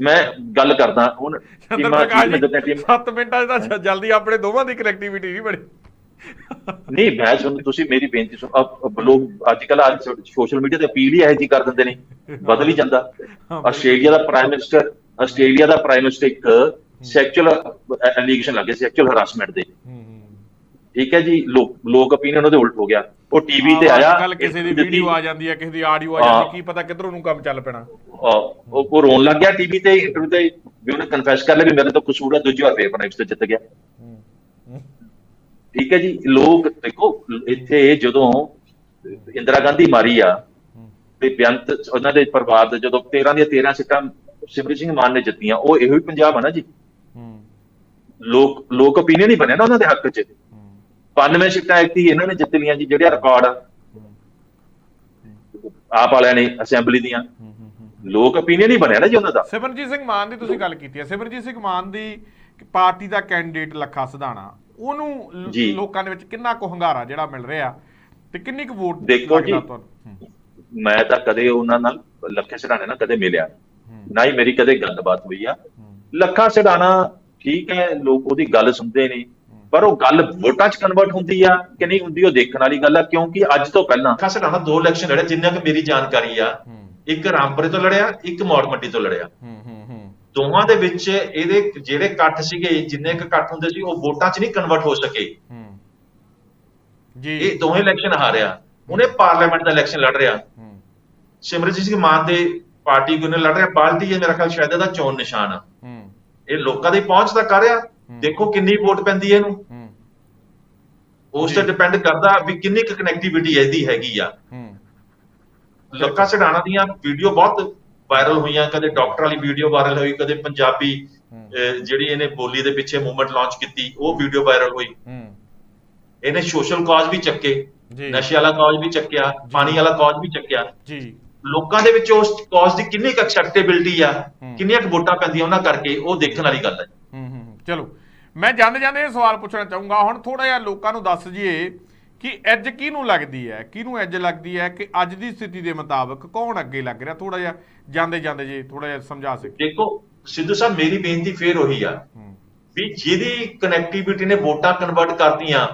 ਮੈਂ ਗੱਲ ਕਰਦਾ ਹੁਣ ਟੀਮਾਂ ਪ੍ਰਕਾਸ਼ ਚੀਜ਼ ਮੈਂ ਜੀ 7 ਮਿੰਟਾਂ 'ਚ ਤਾਂ ਜਲਦੀ ਆਪਣੇ ਦੋਵਾਂ ਦੀ ਕਨੈਕਟੀਵਿਟੀ ਨਹੀਂ ਬਣੀ। ਨਹੀਂ ਮੈਂ ਸੁਣ ਤੁਸੀਂ ਮੇਰੀ ਬੇਨਤੀ ਸੁਣ ਲੋਕ ਅੱਜ ਕੱਲ ਸੋਸ਼ਲ ਮੀਡੀਆ ਤੇ ਅਪੀਲ ਹੀ ਇਹੋ ਜੀ ਕਰ ਦਿੰਦੇ ਨੇ ਬਦਲ ਹੀ ਜਾਂਦਾ। ਆਸਟ੍ਰੇਲੀਆ ਦਾ ਪ੍ਰਾਈਮ ਮਿਨਿਸਟਰ ਆਸਟ੍ਰੇਲੀਆ ਦਾ ਪ੍ਰਾਈਮ ਮਿਨਿਸਟਰ ਇੱਕ ਸੈਕਚੁਅਲ ਐਲੀਗੇਸ਼ਨ ਲੱਗੇ ਸੈਕਚੁਅਲ ਹਰਾਸਮੈਂਟ ਦੇ। ਠੀਕ ਹੈ ਜੀ ਲੋਕ ਲੋਕ opinion ਉਹਦੇ ਉਲਟ ਹੋ ਗਿਆ। ਉਹ ਟੀਵੀ ਤੇ ਆਇਆ ਕੱਲ ਕਿਸੇ ਦੀ ਵੀਡੀਓ ਆ ਜਾਂਦੀ ਹੈ ਕਿਸੇ ਦੀ ਆਡੀਓ ਆ। ਜਾਂਦੀ ਕੀ ਪਤਾ ਕਿੱਧਰੋਂ ਨੂੰ ਕੰਮ ਚੱਲ ਪੈਣਾ। ਉਹ ਉਹ ਰੋਣ ਲੱਗ ਗਿਆ ਟੀਵੀ ਤੇ ਇੰਟਰਵਿਊ ਤੇ ਵੀ ਉਹਨੇ ਕਨਫੈਸ ਕਰ ਲਿਆ ਵੀ ਮੇਰੇ ਤੋਂ ਕਸੂਰ ਹੈ ਦੂਜੀ ਵਾਰ ਫੇਰ ਬਣਾਈ ਤੇ ਜਿੱਤ ਗਿਆ। ਠੀਕ ਹੈ ਜੀ ਲੋਕ ਦੇਖੋ ਇੱਥੇ ਜਦੋਂ ਇੰਦਰਾ ਗਾਂਧੀ ਮਾਰੀ ਆ ਤੇ ਬੇਅੰਤ ਉਹਨਾਂ ਦੇ ਪਰਿਵਾਰ ਦੇ ਜਦੋਂ 13 ਦੀਆਂ 13 ਸੀਟਾਂ ਸਿਮਰਜੀਤ ਸਿੰਘ ਮਾਨ ਨੇ ਜਿੱਤੀਆਂ ਉਹ ਇਹੋ ਹੀ ਪੰਜਾਬ ਆ ਨਾ ਜੀ। ਲੋਕ ਲੋਕ opinion ਹੀ ਬਣਿਆ ਨਾ ਉਹਨਾਂ ਦੇ ਹੱਕ 'ਚ। 92 ਸੀਟਾਂ ਐਕਟੀ ਇਹਨਾਂ ਨੇ ਜਿੱਤ ਲਈਆਂ ਜੀ ਜਿਹੜੇ ਰਿਕਾਰਡ ਆ। ਆਪ ਵਾਲਿਆਂ ਨੇ ਅਸੈਂਬਲੀ ਦੀਆਂ। ਲੋਕ opinion ਹੀ ਬਣਿਆ ਨਾ ਜੀ ਉਹਨਾਂ ਦਾ। ਸਿਮਰਜੀਤ ਸਿੰਘ ਮਾਨ ਦੀ ਤੁਸੀਂ ਗੱਲ ਕੀਤੀ ਹੈ ਸਿਮਰਜੀਤ ਸਿੰਘ ਮਾਨ ਦੀ ਪਾਰਟੀ ਦਾ ਕੈਂਡੀਡੇਟ ਲੱਖਾ ਸਿਧਾਣਾ ਉਹਨੂੰ। ਲੋਕਾਂ ਦੇ ਵਿੱਚ ਕਿੰਨਾ ਕੁ ਹੰਗਾਰਾ ਜਿਹੜਾ ਮਿਲ ਰਿਹਾ ਤੇ ਕਿੰਨੀ ਕੁ ਵੋਟ ਦੇਖੋ ਜੀ। ਤੁਹਾਨੂੰ? ਮੈਂ ਤਾਂ ਕਦੇ ਉਹਨਾਂ ਨਾਲ ਲੱਖੇ ਸਿਧਾਣੇ ਨਾਲ ਕਦੇ ਮਿਲਿਆ ਨਾ। ਹੀ। ਮੇਰੀ ਕਦੇ ਗੱਲਬਾਤ ਹੋਈ ਆ। ਲੱਖਾ ਸਿਧਾਣਾ ਠੀਕ ਹੈ ਲੋਕ ਉਹਦੀ ਗੱਲ ਸੁਣਦੇ ਨੇ ਪਰ ਉਹ ਗੱਲ ਵੋਟਾਂ 'ਚ ਕਨਵਰਟ ਹੁੰਦੀ ਆ ਕਿ ਨਹੀਂ ਹੁੰਦੀ ਉਹ ਦੇਖਣ ਵਾਲੀ ਗੱਲ ਆ ਕਿਉਂਕਿ ਅੱਜ ਤੋਂ ਪਹਿਲਾਂ ਲੱਖਾ ਸਿਧਾਣਾ ਦੋ ਇਲੈਕਸ਼ਨ ਲੜਿਆ ਜਿੰਨਾ ਕਿ ਮੇਰੀ ਜਾਣਕਾਰੀ ਆ ਇੱਕ ਰਾਮਪੁਰੇ ਤੋਂ ਲੜਿਆ ਇੱਕ ਮੌੜ ਮੰਡੀ ਤੋਂ ਲੜਿਆ। ਹੂੰ, ਹੂੰ, ਹੂੰ, ਦੋਵਾਂ ਦੇ ਵਿੱਚ ਇਹਦੇ ਜਿਹੜੇ ਇਕੱਠ ਸੀਗੇ ਜਿੰਨੇ ਕੁ ਇਕੱਠ ਹੁੰਦੇ ਸੀ ਉਹ ਵੋਟਾਂ 'ਚ ਨਹੀਂ ਕਨਵਰਟ ਹੋ ਸਕੇ। ਜੀ। ਇਹ ਦੋਵੇਂ ਇਲੈਕਸ਼ਨ ਹਾਰਿਆ। ਉਹਨੇ ਪਾਰਲੀਮੈਂਟ ਦਾ ਇਲੈਕਸ਼ਨ ਲੜ ਰਿਹਾ। ਸਿਮਰਜੀਤ ਸਿੰਘ ਮਾਨ ਦੇ ਪਾਰਟੀ ਗੁਨੇ ਲੜ ਰਿਹਾ। ਬਾਲਟੀ ਹੈ ਮੇਰਾ ਖਿਆਲ ਸ਼ਾਇਦ ਇਹਦਾ ਚੋਣ ਨਿਸ਼ਾਨ। ਆ ਹੂੰ, ਇਹ ਲੋਕਾਂ ਦੀ ਪਹੁੰਚ ਤਾਂ ਕਰ ਰਿਹਾ ਦੇਖੋ ਕਿੰਨੀ ਵੋਟ ਪੈਂਦੀ ਹੈ ਇਹਨੂੰ। ਹੂੰ, ਉਸ ਤੇ ਡਿਪੈਂਡ ਕਰਦਾ ਵੀ ਕਿੰਨੀ ਕੁ ਕਨੈਕਟੀਵਿਟੀ ਇਹਦੀ ਹੈਗੀ ਆ। ਹੂੰ, ਲੱਕਾ ਸੜਾਣਾ ਦੀਆਂ ਵੀਡੀਓ ਬਹੁਤ ਵਾਇਰਲ ਹੋਈਆਂ ਕਦੇ ਡਾਕਟਰ ਵਾਲੀ ਵੀਡੀਓ ਵਾਇਰਲ ਹੋਈ ਕਦੇ ਪੰਜਾਬੀ ਜਿਹੜੀ ਇਹਨੇ ਬੋਲੀ ਦੇ ਪਿੱਛੇ ਮੂਵਮੈਂਟ ਲਾਂਚ ਕੀਤੀ ਉਹ ਵੀਡੀਓ ਵਾਇਰਲ ਹੋਈ। ਇਹਨੇ ਸੋਸ਼ਲ ਕਾਜ਼ ਵੀ ਚੱਕੇ ਨਸ਼ੇ ਵਾਲਾ ਕਾਜ਼ ਵੀ ਚੱਕਿਆ ਪਾਣੀ ਵਾਲਾ ਕਾਜ਼ ਵੀ ਚੱਕਿਆ। ਜੀ। ਲੋਕਾਂ ਦੇ ਵਿੱਚ ਉਸ ਕਾਜ਼ ਦੀ ਕਿੰਨੀ ਕੁ ਐਕਸੈਪਟੇਬਿਲਟੀ ਆ। ਕਿੰਨੀਆਂ ਕੁ ਵੋਟਾਂ ਪੈਂਦੀਆਂ ਉਹਨਾਂ ਕਰਕੇ ਉਹ ਦੇਖਣ ਵਾਲੀ ਗੱਲ ਹੈ। ਹੂੰ ਹੂੰ ਹੂੰ, ਚਲੋ ਮੈਂ ਜਾਂਦੇ ਜਾਂਦੇ ਇਹ ਸਵਾਲ ਪੁੱਛਣਾ ਚਾਹੂੰਗਾ। ਹੁਣ ਥੋੜਾ ਜਿਹਾ ਲੋਕਾਂ ਨੂੰ ਦੱਸ ਜੀਏ ਕਿ ਐਜ ਕਿਹਨੂੰ ਲੱਗਦੀ ਹੈ? ਕਿਹਨੂੰ ਐਜ ਲੱਗਦੀ ਹੈ ਕਿ ਅੱਜ ਦੀ ਸਥਿਤੀ ਦੇ ਮੁਤਾਬਕ ਕੌਣ ਅੱਗੇ ਲੱਗ ਰਿਹਾ? ਥੋੜਾ ਜਿਹਾ ਜਾਂਦੇ ਜਾਂਦੇ ਜੀ ਥੋੜਾ ਜਿਹਾ ਸਮਝਾ ਸਕੇ ਦੇਖੋ ਸਿੱਧੂ ਸਾਹਿਬ ਮੇਰੀ ਬੇਨਤੀ ਫੇਰ ਉਹੀ ਆ ਵੀ ਜਿਹਦੀ ਕਨੈਕਟੀਵਿਟੀ ਨੇ ਵੋਟਾਂ ਕਨਵਰਟ ਕਰਤੀਆਂ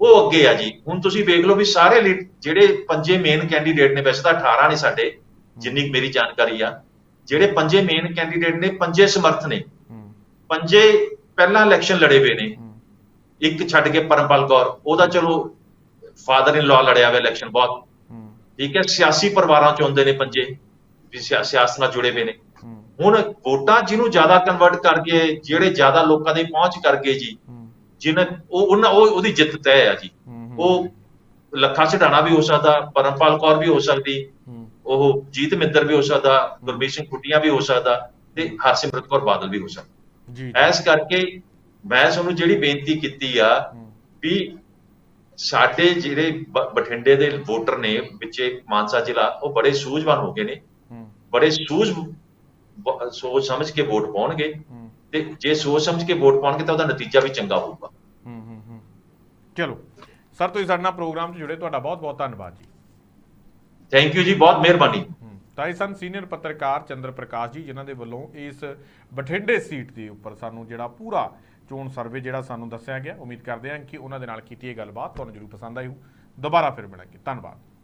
ਉਹ ਅੱਗੇ ਆ ਜੀ। ਹੁਣ ਤੁਸੀਂ ਵੇਖ ਲਓ ਵੀ ਸਾਰੇ ਜਿਹੜੇ ਪੰਜੇ ਮੇਨ ਕੈਂਡੀਡੇਟ ਨੇ ਵੈਸੇ ਤਾਂ 18 ਨੇ ਸਾਡੇ ਜਿੰਨੀ ਮੇਰੀ ਜਾਣਕਾਰੀ ਆ। ਜਿਹੜੇ ਪੰਜੇ ਮੇਨ ਕੈਂਡੀਡੇਟ ਨੇ ਪੰਜੇ ਸਮਰਥ ਨੇ। ਪੰਜੇ ਪਹਿਲਾਂ ਇਲੈਕਸ਼ਨ ਲੜੇ ਹੋਏ ਨੇ। ਇੱਕ ਛੱਡ ਕੇ ਪਰਮਪਾਲ ਕੌਰ ਉਹਦਾ ਚਲੋ ਫਾਦਰ ਇਨ ਲਾ ਲੜਿਆ ਹੋਇਆ ਇਲੈਕਸ਼ਨ ਬਹੁਤ। ਠੀਕ ਹੈ ਸਿਆਸੀ ਪਰਿਵਾਰਾਂ ਚੋਂ ਹੁੰਦੇ ਨੇ ਪੰਜੇ ਵੀ ਸਿਆ- ਸਿਆਸਤ ਨਾਲ ਜੁੜੇ ਹੋਏ ਨੇ। ਹੁਣ ਵੋਟਾਂ ਜਿਹਨੂੰ ਜ਼ਿਆਦਾ ਕਨਵਰਟ ਕਰ ਗਏ ਜਿਹੜੇ ਜ਼ਿਆਦਾ ਲੋਕਾਂ ਦੇ ਪਹੁੰਚ ਕਰ ਗਏ ਜੀ ਹੂੰ, ਜਿਹਨੇ ਉਹ ਉਹਨਾਂ ਉਹ ਉਹਦੀ ਜਿੱਤ ਤੈਅ ਆ ਜੀ। ਉਹ ਲੱਖਾ ਸਿਧਾਣਾ ਵੀ ਹੋ ਸਕਦਾ ਪਰਮਪਾਲ ਕੌਰ ਵੀ ਹੋ ਸਕਦੀ ਉਹ ਜੀਤ ਮਿੰਦਰ ਵੀ ਹੋ ਸਕਦਾ ਗੁਰਮੀਤ ਸਿੰਘ ਕੁੱਟੀਆਂ ਵੀ ਹੋ ਸਕਦਾ ਤੇ ਹਰਸਿਮਰਤ ਕੌਰ ਬਾਦਲ ਵੀ ਹੋ ਸਕਦਾ। ਜੀ ਐਸ ਕਰਕੇ ਮੈਂ ਤੁਹਾਨੂੰ ਜਿਹੜੀ ਬੇਨਤੀ ਕੀਤੀ ਆ ਵੀ ਸਾਡੇ ਜਿਹੜੇ ਬਠਿੰਡੇ ਦੇ ਵੋਟਰ ਨੇ ਵਿੱਚੇ ਮਾਨਸਾ ਜ਼ਿਲ੍ਹਾ ਉਹ ਬੜੇ ਸੂਝਵਾਨ ਹੋ ਗਏ ਨੇ। ਬੜੇ ਸੂਝ ਸੋਚ ਸਮਝ ਕੇ ਵੋਟ ਪਾਉਣਗੇ। ਤੇ ਜੇ ਸੋਚ ਸਮਝ ਕੇ ਵੋਟ ਪਾਉਣਗੇ ਤਾਂ ਉਹਦਾ ਨਤੀਜਾ ਵੀ ਚੰਗਾ ਹੋਊਗਾ। ਹੂੰ, ਹੂੰ, ਹੂੰ। ਚਲੋ। ਸਰ ਤੁਸੀਂ ਸਾਡੇ ਨਾਲ ਪ੍ਰੋਗਰਾਮ 'ਚ ਜੁੜੇ ਤੁਹਾਡਾ ਬਹੁਤ ਬਹੁਤ ਧੰਨਵਾਦ ਜੀ। ਥੈਂਕ ਯੂ ਜੀ ਬਹੁਤ ਮਿਹਰਬਾਨੀ। ਤਾਂ ਇਹ ਸਨ ਸੀਨੀਅਰ ਪੱਤਰਕਾਰ ਚੰਦਰ ਪ੍ਰਕਾਸ਼ ਜੀ ਜਿਨ੍ਹਾਂ ਦੇ ਵੱਲੋਂ ਇਸ ਬਠਿੰਡੇ ਸੀਟ ਦੇ ਉੱਪਰ ਸਾਨੂੰ ਜਿਹੜਾ ਪੂਰਾ ਚੋਣ ਸਰਵੇ ਜਿਹੜਾ ਸਾਨੂੰ ਦੱਸਿਆ ਗਿਆ, ਉਮੀਦ ਕਰਦੇ ਹਾਂ ਕਿ ਉਹਨਾਂ ਦੇ ਨਾਲ ਕੀਤੀ ਇਹ ਗੱਲਬਾਤ, ਤੁਹਾਨੂੰ ਜ਼ਰੂਰ ਪਸੰਦ ਆਈ ਹੋ ਦੁਬਾਰਾ ਫਿਰ ਮਿਲਾਂਗੇ। ਧੰਨਵਾਦ।